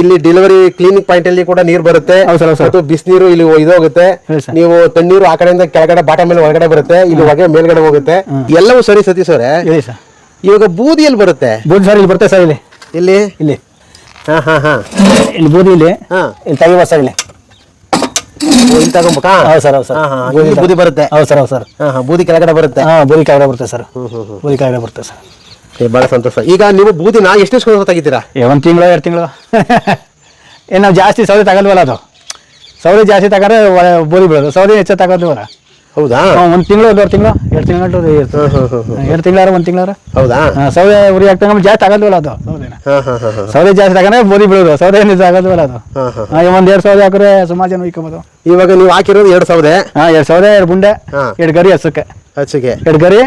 Speaker 1: ಇಲ್ಲಿ ಡೆಲಿವರಿ ಕ್ಲಿನಿಕ್ ಪಾಯಿಂಟ್ ಅಲ್ಲಿ ಕೂಡ ನೀರು ಬರುತ್ತೆ. ಮತ್ತು ಬಿಸಿನೀರು ಇಲ್ಲಿ ಇದೋಗುತ್ತೆ. ನೀವು ತಣ್ಣೀರು ಆ ಕಡೆಯಿಂದ ಕೆಳಗಡೆ ಬಾಟ ಮೇಲೆ ಒಳಗಡೆ ಬರುತ್ತೆ. ಇಲ್ಲಿ ಹೊಗೆ ಮೇಲ್ಗಡೆ ಹೋಗುತ್ತೆ. ಎಲ್ಲವೂ ಸರಿ ಸತೀಶ್ ಅವರೇ ಇವಾಗ ಬೂದಿಯಲ್ಲಿ ಬರುತ್ತೆ.
Speaker 2: ಬೂದಿ ಸರ್ ಇಲ್ಲಿ ಬರುತ್ತೆ ಸರ್ ಇಲ್ಲಿ.
Speaker 1: ಇಲ್ಲಿ
Speaker 2: ಇಲ್ಲಿ.
Speaker 1: ಹಾ ಹಾ ಹಾ.
Speaker 2: ಇಲ್ಲಿ ಬೂದಿ ಇಲ್ಲಿ.
Speaker 1: ಹಾ.
Speaker 2: ಇಲ್ಲಿ ತೆಗಿಬೋದು ಸರ್ ಇಲ್ಲಿ.
Speaker 1: ಓ, ಇಲ್ಲಿ ತಗೊಂಬೇಕಾ
Speaker 2: ಹೌದು ಸರ್ ಹೌದು ಸರ್.
Speaker 1: ಬೂದಿ ಬರುತ್ತೆ.
Speaker 2: ಹೌದು ಸರ್ ಹೌದು ಸರ್.
Speaker 1: ಹಾ ಬೂದಿ ಕೆಳಗಡೆ ಬರುತ್ತೆ.
Speaker 2: ಹಾಂ ಬೂದಿ ಕೆಳಗಡೆ ಬರುತ್ತೆ ಸರ್. ಬೂದಿ ಕೆಳಗಡೆ ಬರುತ್ತೆ ಸರ್.
Speaker 1: ಬಹಳ ಸಂತೋಷ. ಈಗ ನೀವು ಬೂದಿನ ದಿವಸ ತೆಗಿತೀರಾ?
Speaker 2: ಒಂದು ತಿಂಗಳು ಎರಡು ತಿಂಗಳು. ಏನು ನಾವು ಜಾಸ್ತಿ ಸೌದೆ ತಗೊಳ್ವಲ್ಲ ಅದು. ಸೌದೆ ಜಾಸ್ತಿ ತಗೊಂಡ್ರೆ ಬೋರಿ ಬೂದಿ ಬೀಳೋದು. ಸೌದೆ ಹೆಚ್ಚು ತಗೋತೀವಲ್ಲ
Speaker 1: ಹೌದಾ?
Speaker 2: ಒಂದು ತಿಂಗಳು ಒಂದೂವರೆ ತಿಂಗಳು ಎರಡು ತಿಂಗಳು ಗಂಟು. ಎರಡು ತಿಂಗಳಾರ ಒಂದು ತಿಂಗಳಾರ.
Speaker 1: ಹೌದಾ?
Speaker 2: ಸೌದೆ ಉರಿ ಹಾಕ್ತಂಗ ಜಾಸ್ತಿ ತಗೋದ್ವಲ್ಲ ಅದು ಸೌದೆನ. ಸೌದೆ ಜಾಸ್ತಿ ತಗೊಂಡ್ರೆ ಬೂದಿ ಬೀಳೋದು ಸೌದೆ ತಗೋದ್ವಲ್ಲ ಅದು. ಒಂದು ಎರಡು ಸೌದೆ ಹಾಕಿದ್ರೆ ಸುಮಾರು ಜನ ಇಕ್ಕೋಬೋದು
Speaker 1: ಇವಾಗ ನೀವು ಹಾಕಿರೋದು ಎರಡು ಸೌದೆ?
Speaker 2: ಹಾಂ ಎರಡು ಸೌದೆ ಎರಡು ಬುಂಡೆ. ಎರಡು ಗರಿ ಹಸಕ್ಕೆ.
Speaker 1: ಹಚ್ಚಿಗೆ
Speaker 2: ಎರಡು ಗರಿ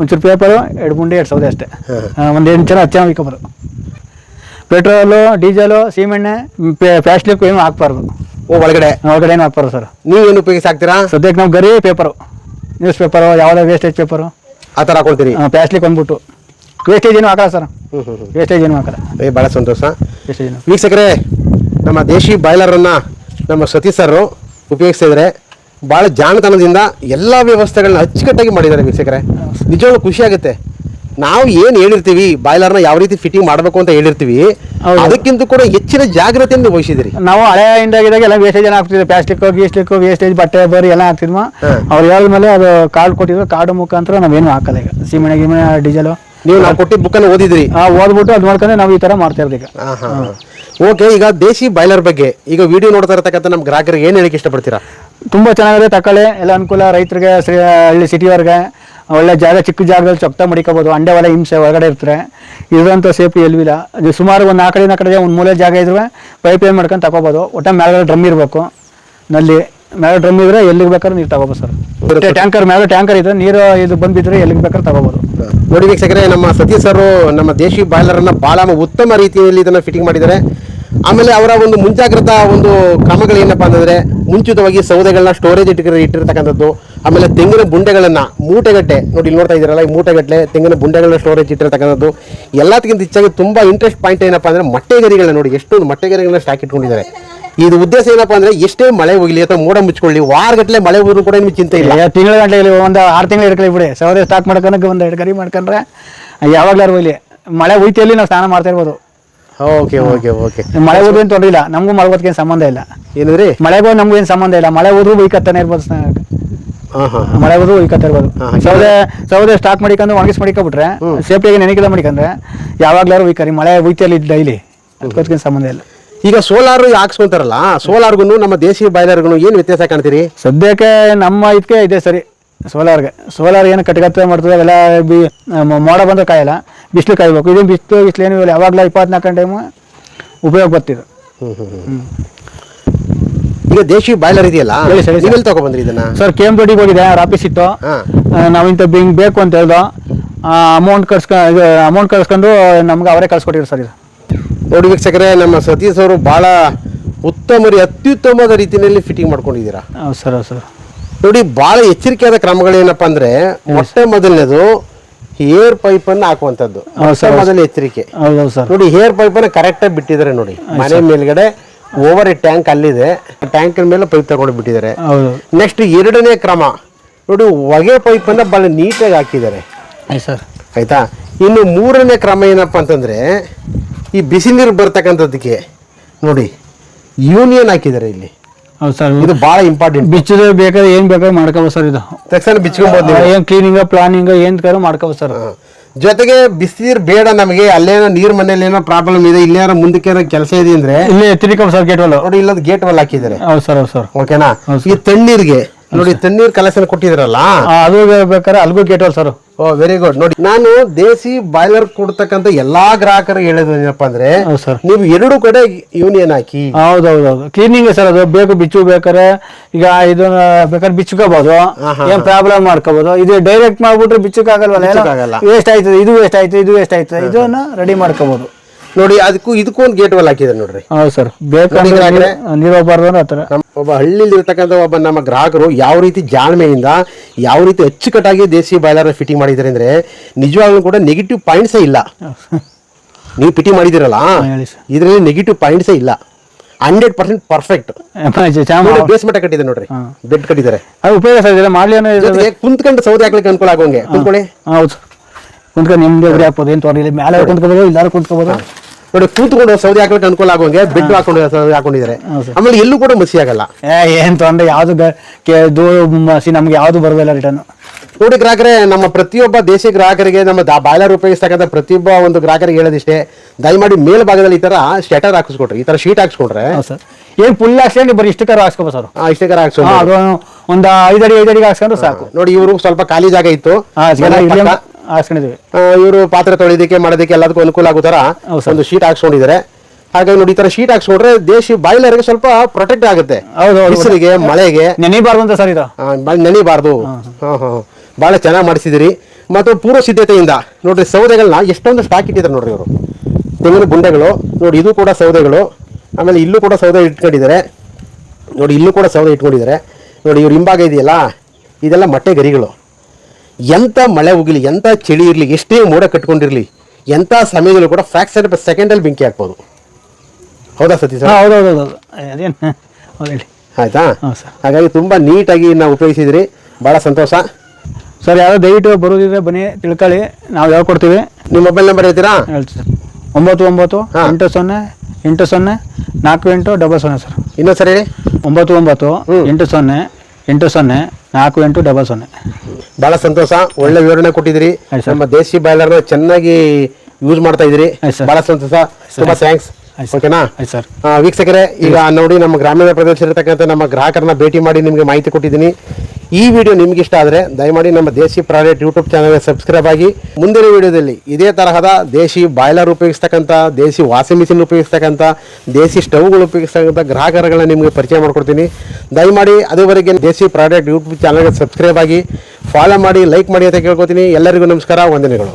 Speaker 2: ಒಂಚೂರು ಪೇಪರು ಎರಡು ಬುಂಡೆ ಎರಡು ಸೌದೆ ಅಷ್ಟೇ. ಒಂದು ಎಂಟು ಜನ ಹತ್ತು ಜನ ಉಯ್ಕೋಬೋದು ಪೆಟ್ರೋಲು ಡೀಸೆಲು ಸೀಮೆಣ್ಣೆ ಪ್ಲಾಸ್ಟಿಕ್ ಏನು ಹಾಕ್ಬಾರ್ದು.
Speaker 1: ಓ ಒಳಗಡೆ?
Speaker 2: ಒಳಗಡೆ ಏನು ಹಾಕ್ಬಾರ್ದು ಸರ್.
Speaker 1: ನೀವೇನು ಉಪಯೋಗಿಸಿ ಹಾಕ್ತೀರಾ?
Speaker 2: ಸದ್ಯಕ್ಕೆ ನಾವು ಗರಿ ಪೇಪರು ನ್ಯೂಸ್ ಪೇಪರು ಯಾವುದೇ ವೇಸ್ಟೇಜ್ ಪೇಪರು
Speaker 1: ಆ ಥರ ಹಾಕೊಳ್ತೀರಿ?
Speaker 2: ಪ್ಲಾಸ್ಟಿಕ್ ಬಂದ್ಬಿಟ್ಟು. ವೇಸ್ಟೇಜ್ ಏನು ಹಾಕಲ್ಲ ಸರ್. ವೇಸ್ಟೇಜ್ ಏನು ಹಾಕಲ್ಲ.
Speaker 1: ಏ ಭಾಳ ಸಂತೋಷ. ವೀಕ್ಷಕರೇ ನಮ್ಮ ದೇಶಿ ಬಾಯ್ಲರನ್ನು ನಮ್ಮ ಸತೀಶ್ ಸರ್ ಉಪಯೋಗಿಸ್ತಿದ್ರೆ ಭಾಳ ಜಾಣತನದಿಂದ ಎಲ್ಲ ವ್ಯವಸ್ಥೆಗಳನ್ನ ಅಚ್ಚುಕಟ್ಟಾಗಿ ಮಾಡಿದ್ದಾರೆ ವೀಕ್ಷಕರೇ. ನಿಜವಾಗ್ಲೂ ಖುಷಿ ಆಗುತ್ತೆ. ನಾವು ಏನು ಹೇಳಿರ್ತೀವಿ ಬಾಯ್ಲರ್ನ ಯಾವ ರೀತಿ ಫಿಟ್ಟಿಂಗ್ ಮಾಡಬೇಕು ಅಂತ ಹೇಳಿರ್ತೀವಿ ಅದಕ್ಕಿಂತ ಕೂಡ ಹೆಚ್ಚಿನ ಜಾಗ್ರತೆಯನ್ನು ನೀವು ವಹಿಸಿದಿರಿ.
Speaker 2: ನಾವು ಹಳೆ ಆಗಿದಾಗ ಎಲ್ಲ ವೇಸ್ಟೇಜ್ ಏನು ಹಾಕ್ತಿದ್ವಿ? ಪ್ಲಾಸ್ಟಿಕ್ ಗೀಸ್ಟಿಕ್ ವೇಸ್ಟೇಜ್ ಬಟ್ಟೆ ಬರಿ ಎಲ್ಲ ಹಾಕ್ತಿದ್ವ. ಅವ್ರು ಹೇಳಿದ್ಮೇಲೆ ಅದು ಕಾರ್ಡ್ ಕೊಟ್ಟಿದ್ರು. ಕಾರ್ಡ್ ಮುಖಾಂತರ ನಾವೇನು ಹಾಕಲ್ಲ ಈಗ. ಸೀಮೆಣೆ ಗಿಮೆ ಡೀಸೆಲು.
Speaker 1: ನೀವು ನಾವು ಕೊಟ್ಟಿದ್ದ ಬುಕ್ಕನ್ನು ಓದಿದ್ರಿ.
Speaker 2: ಓದ್ಬಿಟ್ಟು ಅದು ಮಾಡ್ಕೊಂಡು ನಾವು ಈ ಥರ ಮಾಡ್ತಾ ಇರ್ತೀವಿ
Speaker 1: ಓಕೆ, ಈಗ ದೇಶಿ ಬಾಯ್ಲರ್ ಬಗ್ಗೆ, ಈಗ ವಿಡಿಯೋ ನೋಡ್ತಾ ಇರತಕ್ಕಂಥ ನಮ್ಮ ಗ್ರಾಹಕರಿಗೆ ಏನು ಹೇಳಕ್ಕೆ ಇಷ್ಟಪಡ್ತೀರಾ?
Speaker 2: ತುಂಬ ಚೆನ್ನಾಗಿದೆ ತಕೊಳ್ಳಿ ಎಲ್ಲ ಅನುಕೂಲ, ರೈತರಿಗೆ ಹಳ್ಳಿ ಸಿಟಿಯವ್ರಿಗೆ, ಒಳ್ಳೆ ಜಾಗ, ಚಿಕ್ಕ ಜಾಗದಲ್ಲಿ ಚೊಕ್ತ ಮಡಿಕೋಬೋದು, ಅಂಡೆ ಒಳ ಹಿಂಸೆ ಒಳಗಡೆ ಇರ್ತಾರೆ. ಇರುವಂಥ ಸೇಫ್ಟಿ ಎಲ್ವಿಲ್ಲ ಅದು ಸುಮಾರು ಒಂದು ಆ ಕಡೆಯಿಂದ ಕಡೆಗೆ ಒಂದು ಮೂಲೆ ಜಾಗ ಇದ್ರೆ ಪೈಪ್ ಏನು ಮಾಡ್ಕೊಂಡು ತಗೋಬೋದು. ಒಟ್ಟ ಮೇಲೆ ಡ್ರಮ್ ಇರಬೇಕು. ನಲ್ಲಿ ಮೇಲೆ ಡ್ರಮ್ ಇದ್ರೆ ಎಲ್ಲಿಗೆ ಬೇಕಾದ್ರೆ ನೀರು ತಗೋಬೋದು ಸರ್. ಟ್ಯಾಂಕರ್ ಮ್ಯಾಲ ಟ್ಯಾಂಕರ್ ಇದ್ರೆ ನೀರು ಇದು ಬಂದಿದ್ರೆ ಎಲ್ಲಿಗೆ ಬೇಕಾದ್ರೆ ತಗೋಬೋದು.
Speaker 1: ನೋಡಿ ವೀಕ್ಷಕರೇ ನಮ್ಮ ಸತೀಶ್ ಸರ್ ನಮ್ಮ ದೇಶಿ ಬಾಯ್ಲರ್ ಅನ್ನ ಬಹಳ ಉತ್ತಮ ರೀತಿಯಲ್ಲಿ ಇದನ್ನ ಫಿಟ್ಟಿಂಗ್ ಮಾಡಿದ್ದಾರೆ. ಆಮೇಲೆ ಅವರ ಒಂದು ಮುಂಜಾಗ್ರತಾ ಒಂದು ಕ್ರಮಗಳೇನಪ್ಪ ಅಂತಂದ್ರೆ ಮುಂಚಿತವಾಗಿ ಸೌದೆಗಳನ್ನ ಸ್ಟೋರೇಜ್ ಇಟ್ಟಿರ ಇಟ್ಟಿರ್ತಕ್ಕಂಥದ್ದು ಆಮೇಲೆ ತೆಂಗಿನ ಬುಂಡೆಗಳನ್ನ ಮೂಟೆಗಟ್ಟೆ ನೋಡಿ ಇಲ್ಲಿ ನೋಡ್ತಾ ಇದ್ದೀರಲ್ಲ ಈ ಮೂಟೆಗಟ್ಟಲೆ ತೆಂಗಿನ ಬುಂಡೆಗಳನ್ನ ಸ್ಟೋರೇಜ್ ಇಟ್ಟಿರ್ತಕ್ಕಂಥದ್ದು ಎಲ್ಲದಕ್ಕಿಂತ ಹೆಚ್ಚಾಗಿ ತುಂಬಾ ಇಂಟ್ರೆಸ್ಟ್ ಪಾಯಿಂಟ್ ಏನಪ್ಪಾ ಅಂದ್ರೆ ಮೊಟ್ಟೆಗರಿಗಳನ್ನ ನೋಡಿ ಎಷ್ಟೊಂದು ಮೊಟ್ಟೆಗರಿಗಳನ್ನ ಸ್ಟಾಕ್ ಇಟ್ಕೊಂಡಿದ್ದಾರೆ. ಇದು ಉದ್ದೇಶ ಏನಪ್ಪಾ ಅಂದ್ರೆ ಎಷ್ಟೇ ಮಳೆ ಹೋಗಲಿ ಅಥವಾ ಮೋಡ ಮುಚ್ಕೊಳ್ಳಿ ವಾರಗಟ್ಟಲೆ ಮಳೆ ಹೋದ್ರು ಕೂಡ ನಿಮ್ಗೆ ಚಿಂತೆ ಇಲ್ಲ.
Speaker 2: ತಿಂಗಳ ಗಂಟೆ ಒಂದು ಆರು ತಿಂಗಳು ಇಡ್ಕೊಳ್ಳಿ ಬಿಡಿ. ಸೌದೆ ಸ್ಟಾಕ್ ಮಾಡ್ಕೊಳಕ್ಕೆ ಒಂದು ಎರಡು ಗರಿ ಮಾಡ್ಕೊಂಡ್ರೆ ಯಾವಾಗ್ಲಾರು ಹೋಗ್ಲಿ. ಮಳೆ ಹೋಯ್ತಿಯಲ್ಲಿ ನಾವು ಸ್ನಾನ ಮಾಡ್ತಾ ಇರ್ಬೋದು.
Speaker 1: ಓಕೆ ಓಕೆ ಓಕೆ
Speaker 2: ಮಳೆ ಹೋದ್ರು ಏನು ತೊಂದರೆ ಇಲ್ಲ. ನಮಗೂ ಮಳೆ ಸಂಬಂಧ ಇಲ್ಲ.
Speaker 1: ಏನಂದ್ರಿ
Speaker 2: ಮಳೆಗೂ ನಮಗೂ ಏನು ಸಂಬಂಧ ಇಲ್ಲ. ಮಳೆ ಹೋದ್ರೂ ಬೈಕತ್ತಾನೆ ಇರ್ಬೋದು ಸ್ನಾನಕ್ಕೆ.
Speaker 1: ಹಾ ಹಾ
Speaker 2: ಮಳೆ ಹೋದ್ರೂ ಬೈಕತ್ತ ಇರ್ಬೋದು. ಸೌದೆ ಸೌದೆ ಸ್ಟಾಕ್ ಮಾಡಿಕೊಂಡು ಒಣಗಿಸ್ ಮಾಡಿಕೊಬಿಟ್ರೆ ಸೇಫ್ಟಿಯಾಗಿ ನೆನಕಿಲ್ಲ ಮಾಡಿಕೊಂಡ್ರೆ ಯಾವಾಗ್ಲಾರು ರೀ ಮಳೆ ಹೋಯ್ತಿಯಲ್ಲಿ ಡೈಲಿ. ಅದಕ್ಕೋಸ್ಕರ ಸಂಬಂಧ ಇಲ್ಲ.
Speaker 1: ಈಗ ಸೋಲಾರ್ ಹಾಕ್ಸ್ಕೊಂತಾರಲ್ಲ ಸೋಲಾರ್ಗು ನಮ್ಮ ದೇಶಿ ಬಾಯ್ಲರ್ಗು ಏನು ವ್ಯತ್ಯಾಸ ಕಾಣ್ತೀರಿ?
Speaker 2: ಸದ್ಯಕ್ಕೆ ನಮ್ಮ ಇದಕ್ಕೆ ಇದೆ ಸರಿ ಸೋಲಾರ್ಗೆ. ಸೋಲಾರ್ ಏನು ಕಟ್ಕತ್ತ ಮಾಡ್ತದೆ ಅವೆಲ್ಲ ಬಿ ಮೋಡ ಬಂದ್ರೆ ಕಾಯಲ್ಲ ಬಿಸಿಲು ಕಾಯ್ಬೇಕು. ಇದೇನು ಬಿಸಿಲು ಬಿಸಿಲು ಏನು ಇಲ್ಲ ಯಾವಾಗಲೂ ಇಪ್ಪತ್ನಾಲ್ಕು ಟೈಮು ಉಪಯೋಗ ಬರ್ತಿದೆ.
Speaker 1: ಈಗ ದೇಶಿ ಬಾಯ್ಲರ್ ಇದೆಯಲ್ಲ
Speaker 2: ಸರಿ.
Speaker 1: ನೀವೆಲ್ಲಿ ತಗೊಬಂದ್ರಿ ಇದನ್ನ?
Speaker 2: ಸರ್ ಕೆ ಎಂ ದೊಡ್ಡಿಗೆ ಹೋಗಿದೆ ಅವ್ರ ಆಫೀಸ್ ಇತ್ತು ನಾವು ಇಂಥ ಬಿಂಗ್ ಬೇಕು ಅಂತ ಹೇಳ್ದು ಅಮೌಂಟ್ ಕಳ್ಸ್ಕ ಅಮೌಂಟ್ ಕಳ್ಸ್ಕೊಂಡು ನಮ್ಗೆ ಅವರೇ ಕಳ್ಸ್ಕೊಟ್ಟಿದ್ರು ಸರ್ ಇದು.
Speaker 1: ನೋಡಿ ವೀಕ್ಷಕರೇ ನಮ್ಮ ಸತೀಶ್ ಅವರು ಬಹಳ ಉತ್ತಮ ರೀ ಅತ್ಯುತ್ತಮವಾದ ರೀತಿಯಲ್ಲಿ ಫಿಟ್ಟಿಂಗ್ ಮಾಡ್ಕೊಂಡಿದ್ದೀರಾ?
Speaker 2: ಹೌದು ಸರ್ ಹೌದು ಸರ್.
Speaker 1: ನೋಡಿ ಭಾಳ ಎಚ್ಚರಿಕೆಯಾದ ಕ್ರಮಗಳೇನಪ್ಪ ಅಂದರೆ ಮೊಟ್ಟೆ ಮೊದಲನೇದು ಏರ್ ಪೈಪ್ ಅನ್ನು ಹಾಕುವಂತದ್ದು ಮೊಟ್ಟ ಮೊದಲ ಎಚ್ಚರಿಕೆ.
Speaker 2: ಹೌದು ಹೌದು ಸರ್.
Speaker 1: ನೋಡಿ ಹೇರ್ ಪೈಪ್ ಕರೆಕ್ಟ್ ಆಗಿ ಬಿಟ್ಟಿದ್ದಾರೆ ನೋಡಿ. ಮನೆ ಮೇಲ್ಗಡೆ ಓವರ್ ಟ್ಯಾಂಕ್ ಅಲ್ಲಿದೆ. ಟ್ಯಾಂಕ್ ಮೇಲೆ ಪೈಪ್ ತಗೊಂಡು ಬಿಟ್ಟಿದ್ದಾರೆ.
Speaker 2: ಹೌದು.
Speaker 1: ನೆಕ್ಸ್ಟ್ ಎರಡನೇ ಕ್ರಮ. ನೋಡಿ ಹೊಗೆ ಪೈಪ್ ಭಾಳ ಬಹಳ ನೀಟಾಗಿ ಹಾಕಿದ್ದಾರೆ.
Speaker 2: ಸರ್.
Speaker 1: ಆಯ್ತಾ? ಇನ್ನು ಮೂರನೇ ಕ್ರಮ ಏನಪ್ಪ ಅಂತಂದ್ರೆ ಈ ಬಿಸಿ ನೀರು ಬರ್ತಕ್ಕಂಥದ್ದಕ್ಕೆ ನೋಡಿ ಯೂನಿಯನ್ ಹಾಕಿದ್ದಾರೆ ಇಲ್ಲಿ.
Speaker 2: ಹೌದು ಸರ್.
Speaker 1: ಇದು ಭಾಳ ಇಂಪಾರ್ಟೆಂಟ್
Speaker 2: ಬಿಚ್ಚಿದ್ರೆ ಬೇಕಾದ್ರೆ ಏನು ಬೇಕಾದ್ರೆ ಮಾಡ್ಕೋಬೋದು ಸರ್ ಇದು.
Speaker 1: ತಕ್ಷಣ ಬಿಚ್ಕೊಬೋದು
Speaker 2: ಏನು ಕ್ಲೀನಿಂಗ್ ಪ್ಲಾನಿಂಗ್ ಏನು ಬೇಕಾದ್ರೂ ಮಾಡ್ಕೋಬೋದು ಸರ್.
Speaker 1: ಜೊತೆಗೆ ಬಿಸಿನೀರು ಬೇಡ ನಮಗೆ ಅಲ್ಲೇನೋ ನೀರು ಮನೇಲಿ ಏನೋ ಪ್ರಾಬ್ಲಮ್ ಇದೆ ಇಲ್ಲೇನೋ ಮುಂದಕ್ಕೆ ಏನೋ ಕೆಲಸ ಇದೆ ಅಂದ್ರೆ
Speaker 2: ಇಲ್ಲೇ ತಿರ್ಕೋಬೋದು ಸರ್ ಗೇಟ್ ವಲ್
Speaker 1: ನೋಡಿ ಇಲ್ಲದ ಗೇಟ್ ವಾಲ್ ಹಾಕಿದ್ದಾರೆ.
Speaker 2: ಹೌದು ಸರ್ ಹೌದು ಸರ್.
Speaker 1: ಓಕೆನಾ ಈ ತಣ್ಣೀರ್ಗೆ ನೋಡಿ ತಣ್ಣೀರ್ ಕಲೆಕ್ಷನ್ ಕೊಟ್ಟಿದ್ರಲ್ಲ
Speaker 2: ಅದು ಬೇಕಾದ್ರೆ ಅಲ್ಗೂ gate sir.
Speaker 1: Oh very good ನೋಡಿ ನಾನು ದೇಸಿ ಬಾಯ್ಲರ್ ಕೊಡ್ತಕ್ಕಂತ ಎಲ್ಲಾ ಗ್ರಾಹಕರಿಗೆ ಹೇಳೋದು ಏನಪ್ಪಾ ಅಂದ್ರೆ ನೀವು ಎರಡು ಕಡೆ ಯೂನಿಯನ್ ಹಾಕಿ.
Speaker 2: ಹೌದು ಹೌದು ಹೌದು ಕ್ಲೀನಿಂಗ್ ಸರ್ ಅದು ಬೇಕು ಬಿಚ್ಚು ಬೇಕಾರೆ ಈಗ ಇದು ಬೇಕಾದ್ರೆ ಬಿಚ್ಚಕೋಬಹುದು ಏನ್ ಪ್ರಾಬ್ಲಮ್ ಮಾಡ್ಕೋಬಹುದು ಇದು ಡೈರೆಕ್ಟ್ ಮಾಡ್ಬಿಟ್ರೆ ಬಿಚ್ಚಕ್ಕಾಗಲ್ವಲ್ಲ
Speaker 1: ಬಿಚ್ಚಕ್ಕಾಗಲ್ಲ.
Speaker 2: ವೇಸ್ಟ್ ಆಯ್ತದೆ ಇದು ವೇಸ್ಟ್ ಆಯ್ತದೆ ಇದು ವೇಸ್ಟ್ ಆಯ್ತದೆ ಇದನ್ನ ರೆಡಿ ಮಾಡ್ಕೋಬಹುದು
Speaker 1: ನೋಡಿ ಅದಕ್ಕೂ ಇದಕ್ಕೂ ಒಂದು ಗೇಟ್ ವಾಲ್ ಹಾಕಿದ್ದಾರೆ ನೋಡ್ರಿ.
Speaker 2: ಹೌದು ಸರ್. ಬೇಕಾದ್ರೆ ನೀರು- ಹೋಗ್ಬಾರ್ದು ಅಂದ್ರೆ
Speaker 1: ಒಬ್ಬ ಹಳ್ಳಿಲಿ ಇರ್ತಕ್ಕಂಥ ಒಬ್ಬ ನಮ್ಮ ಗ್ರಾಹಕರು ಯಾವ ರೀತಿ ಜಾಣ್ಮೆಯಿಂದ ಯಾವ ರೀತಿ ಅಚ್ಚುಕಟ್ಟಾಗಿ ದೇಸಿ ಬಾಯ್ಲರ್ ಫಿಟ್ಟಿಂಗ್ ಮಾಡಿದ್ದಾರೆ ಅಂದ್ರೆ ನಿಜವಾಗ್ಲೂ ಕೂಡ ನೆಗೆಟಿವ್ ಪಾಯಿಂಟ್ಸೇ ಇಲ್ಲ. ನೀವು ಪಿಟಿ ಮಾಡಿದಿರಲ್ಲ ಇದರಲ್ಲಿ ನೆಗೆಟಿವ್ ಪಾಯಿಂಟ್ಸೇ ಇಲ್ಲ. ಹಂಡ್ರೆಡ್ ಪರ್ಸೆಂಟ್ ಪರ್ಫೆಕ್ಟ್ ಬೇಸ್ಮೆಂಟ್ ಕಟ್ಟಿದೆ ನೋಡ್ರಿ. ಬೆಡ್ ಕಟ್ಟಿದ್ದಾರೆ.
Speaker 2: ಅದು ಉಪಯೋಗ ಸರ್ ಮಾಡಲಿ
Speaker 1: ಕುಂತ್ಕೊಂಡು ಸೌದೆ ಹಾಕ್ಲಿಕ್ಕೆ ಅನುಕೂಲ ಆಗೋಂಗೆ ಕುಂತ್ಕೊಳ್ಳಿ.
Speaker 2: ಹೌದು ಕುಂತ್ಕೊಂಡು ಎದುರು ಹಾಕ್ಬೋದು ಏನು ತೊಗೊಂಡಿಲ್ಲ ಮೇಲೆ ಕುಂತ್ಕೋಬೋದು ಇಲ್ಲಾರು ಕುಂತ್ಕೋಬೋದು.
Speaker 1: ನೋಡಿ ಕೂತ್ಕೊಂಡು ಸೌದೆ ಹಾಕ್ಲಿಕ್ಕೆ ಅನುಕೂಲ ಆಗೋಂಗೆ ಬೆಡ್ ಹಾಕೊಂಡು ಹಾಕೊಂಡಿದ್ದಾರೆ. ಆಮೇಲೆ ಎಲ್ಲೂ ಕೂಡ ಮಸಿ ಆಗಲ್ಲ.
Speaker 2: ಏನ್ ತೊಂದ್ರೆ ಯಾವ್ದು ಮಸಿ ನಮ್ಗೆ ಯಾವ್ದು ಬರೋದಿಲ್ಲ ರಿಟರ್ನ್
Speaker 1: ನೋಡಿ ಗ್ರಾಹಕರೇ ನಮ್ಮ ಪ್ರತಿಯೊಬ್ಬ ದೇಶಿ ಗ್ರಾಹಕರಿಗೆ ನಮ್ಮ ಬಾಯ್ಲರ್ ಉಪಯೋಗಿಸ್ತಕ್ಕಂಥ ಪ್ರತಿಯೊಬ್ಬ ಒಂದು ಗ್ರಾಹಕರಿಗೆ ಹೇಳೋದಿಷ್ಟೇ ದಯಮಾಡಿ ಮೇಲ್ಭಾಗದಲ್ಲಿ ಈ ತರ ಶಟರ್ ಹಾಕಿಸ್ಕೊಟ್ರಿ ಈ ತರ ಶೀಟ್ ಹಾಕ್ಸ್ಕೊಂಡ್ರೆ
Speaker 2: ಏನ್ ಸರ್. ಏನು ಫುಲ್ ಹಾಕ್ಸ್ಕೊಂಡು ಬರೀ ಇಷ್ಟಕರ ಹಾಕ್ಸ್ಕೊಬೋದು ಸರ್.
Speaker 1: ಆ, ಇಷ್ಟೇ ಕರ
Speaker 2: ಹಾ,
Speaker 1: ಹಾಕ್ಸ್ಕೊಂಡು
Speaker 2: ಒಂದು ಐದಡಿ ಐದಡಿಗೆ ಹಾಕ್ಸ್ಕೊಂಡ್ರೆ ಸಾಕು.
Speaker 1: ನೋಡಿ ಇವರು ಸ್ವಲ್ಪ ಖಾಲಿ ಜಾಗ ಇತ್ತು.
Speaker 2: ಹಾ ಜನ ಹಾಕ್ಸ್ಕೊಂಡಿದ್ದೀವಿ
Speaker 1: ಇವರು ಪಾತ್ರೆ ತೊಳೆಯೋದಕ್ಕೆ ಮಾಡೋದಕ್ಕೆ ಎಲ್ಲದಕ್ಕೂ ಅನುಕೂಲ ಆಗೋ ತರ
Speaker 2: ಹೌದು
Speaker 1: ಒಂದು ಶೀಟ್ ಹಾಕ್ಸ್ಕೊಂಡಿದ್ದಾರೆ. ಹಾಗಾಗಿ ನೋಡಿ ಈ ತರ ಶೀಟ್ ಹಾಕ್ಸ್ಕೊಂಡ್ರೆ ದೇಶಿ ಬಾಯ್ಲರ್ಗೆ ಸ್ವಲ್ಪ ಪ್ರೊಟೆಕ್ಟ್ ಆಗುತ್ತೆ. ಬಿಸಿಲಿಗೆ ಮಳೆಗೆ.
Speaker 2: ನೆನಿಬಾರ್ದು ಅಂತ ಸರ್ ಇದು?
Speaker 1: ನೆನಿಬಾರ್ದು ಬಹಳ ಚೆನ್ನಾಗಿ ಮಾಡಿಸಿದಿರಿ. ಮತ್ತು ಪೂರ್ವ ಸಿದ್ಧತೆಯಿಂದ ನೋಡ್ರಿ ಸೌದೆಗಳನ್ನ ಎಷ್ಟೊಂದು ಸ್ಟಾಕ್ ಇಟ್ಟಿದ್ದಾರೆ ನೋಡ್ರಿ ಇವರು. ತೆಂಗಿನ ಗುಂಡೆಗಳು ನೋಡಿ ಇದು ಕೂಡ ಸೌದೆಗಳು. ಆಮೇಲೆ ಇಲ್ಲೂ ಕೂಡ ಸೌದೆ ಇಟ್ಕೊಂಡಿದ್ದಾರೆ. ನೋಡಿ ಇಲ್ಲೂ ಕೂಡ ಸೌದೆ ಇಟ್ಕೊಂಡಿದ್ದಾರೆ. ನೋಡಿ ಇವ್ರು ಹಿಂಭಾಗ ಇದೆಯಲ್ಲ? ಇದೆಲ್ಲ ಮೊಟ್ಟೆ ಗರಿಗಳು. ಎಂಥ ಮಳೆ ಹೋಗಲಿ ಎಂಥ ಚಳಿ ಇರಲಿ ಎಷ್ಟೇ ಮೋಡ ಕಟ್ಕೊಂಡಿರಲಿ ಎಂಥ ಸಮಯದಲ್ಲೂ ಕೂಡ ಫ್ರಾಕ್ಷನ್ ಸೆಕೆಂಡಲ್ಲಿ ಬೆಂಕಿ ಹಾಕ್ಬೋದು. ಹೌದಾ ಸತೀಶ್ ಸರ್
Speaker 2: ಹಾಂ ಹೌದು ಹೌದು ಹೌದು ಅದೇನು? ಹೌದು ಹೇಳಿ.
Speaker 1: ಆಯ್ತಾ?
Speaker 2: ಹಾಂ ಸರ್.
Speaker 1: ಹಾಗಾಗಿ ತುಂಬ ನೀಟಾಗಿ ನಾವು ಉಪಯೋಗಿಸಿದ್ರಿ. ಭಾಳ ಸಂತೋಷ.
Speaker 2: ಸರ್ ಯಾರೋ ದಯವಿಟ್ಟು ಬರೋದಿದ್ರೆ ಬನ್ನಿ ತಿಳ್ಕೊಳ್ಳಿ. ನಾವು ಹೇಳ್ಕೊಡ್ತೀವಿ ಕೊಡ್ತೀವಿ?
Speaker 1: ನಿಮ್ಮ ಮೊಬೈಲ್ ನಂಬರ್ ಹೇಳ್ತೀರಾ?
Speaker 2: ಹೇಳ್ತೀವಿ ಸರ್. ಒಂಬತ್ತು ಒಂಬತ್ತು
Speaker 1: ಹಾ.
Speaker 2: ಎಂಟು ಸೊನ್ನೆ ಎಂಟು ಸೊನ್ನೆ ನಾಲ್ಕು ಎಂಟು ಡಬಲ್ ಸೊನ್ನೆ ಸರ್.
Speaker 1: ಇನ್ನೊಂದು ಸರಿ ಹೇಳಿ.
Speaker 2: ಒಂಬತ್ತು ಒಂಬತ್ತು ಎಂಟು ಸೊನ್ನೆ ಎಂಟು ಸೊನ್ನೆ ನಾಲ್ಕು ಎಂಟು ಡಬಲ್ ಸೊನ್ನೆ.
Speaker 1: ಬಹಳ ಸಂತೋಷ. ಒಳ್ಳೆ ವಿವರಣೆ
Speaker 2: ಕೊಟ್ಟಿದ್ರಿ.
Speaker 1: ನಮ್ಮ ದೇಶಿ ಬಾಯ್ಲರ್ನ ಚೆನ್ನಾಗಿ ಯೂಸ್ ಮಾಡ್ತಾ ಇದ್ದೀರಿ.
Speaker 2: ಭಾಳ
Speaker 1: ಬಹಳ ಸಂತೋಷ. ತುಂಬಾ ಥ್ಯಾಂಕ್ಸ್. ಓಕೆನಾ?
Speaker 2: ಸರ್.
Speaker 1: ವೀಕ್ಷಕರೇ ಈಗ ನೋಡಿ ನಮ್ಮ ಗ್ರಾಮೀಣ ಪ್ರದೇಶ ಇರತಕ್ಕಂಥ ನಮ್ಮ ಗ್ರಾಹಕರನ್ನ ಭೇಟಿ ಮಾಡಿ ನಿಮಗೆ ಮಾಹಿತಿ ಕೊಟ್ಟಿದ್ದೀನಿ. ಈ ವಿಡಿಯೋ ನಿಮ್ಗೆ ಇಷ್ಟ ಆದರೆ ದಯಮಾಡಿ ನಮ್ಮ ದೇಸಿ ಪ್ರಾಡಕ್ಟ್ ಯೂಟ್ಯೂಬ್ ಚಾನಲ್ಗೆ ಸಬ್ಸ್ಕ್ರೈಬ್ ಆಗಿ. ಮುಂದಿನ ವಿಡಿಯೋದಲ್ಲಿ ಇದೇ ತರಹದ ದೇಶಿ ಬಾಯ್ಲರ್ ಉಪಯೋಗಿಸ್ತಕ್ಕಂಥ ದೇಸಿ ವಾಷಿಂಗ್ ಮಿಷಿನ್ ಉಪಯೋಗಿಸ್ತಕ್ಕಂಥ ದೇಸಿ ಸ್ಟವ್ಗಳು ಉಪಯೋಗಿಸ್ತಕ್ಕಂಥ ಗ್ರಾಹಕರನ್ನ ನಿಮಗೆ ಪರಿಚಯ ಮಾಡ್ಕೊಡ್ತೀನಿ. ದಯಮಾಡಿ ಅದುವರೆಗೆ ದೇಸಿ ಪ್ರಾಡಕ್ಟ್ ಯೂಟ್ಯೂಬ್ ಚಾನಲ್ಗೆ ಸಬ್ಸ್ಕ್ರೈಬ್ ಆಗಿ ಫಾಲೋ ಮಾಡಿ ಲೈಕ್ ಮಾಡಿ ಅಂತ ಕೇಳ್ಕೊತೀನಿ. ಎಲ್ಲರಿಗೂ ನಮಸ್ಕಾರ ವಂದನೆಗಳು.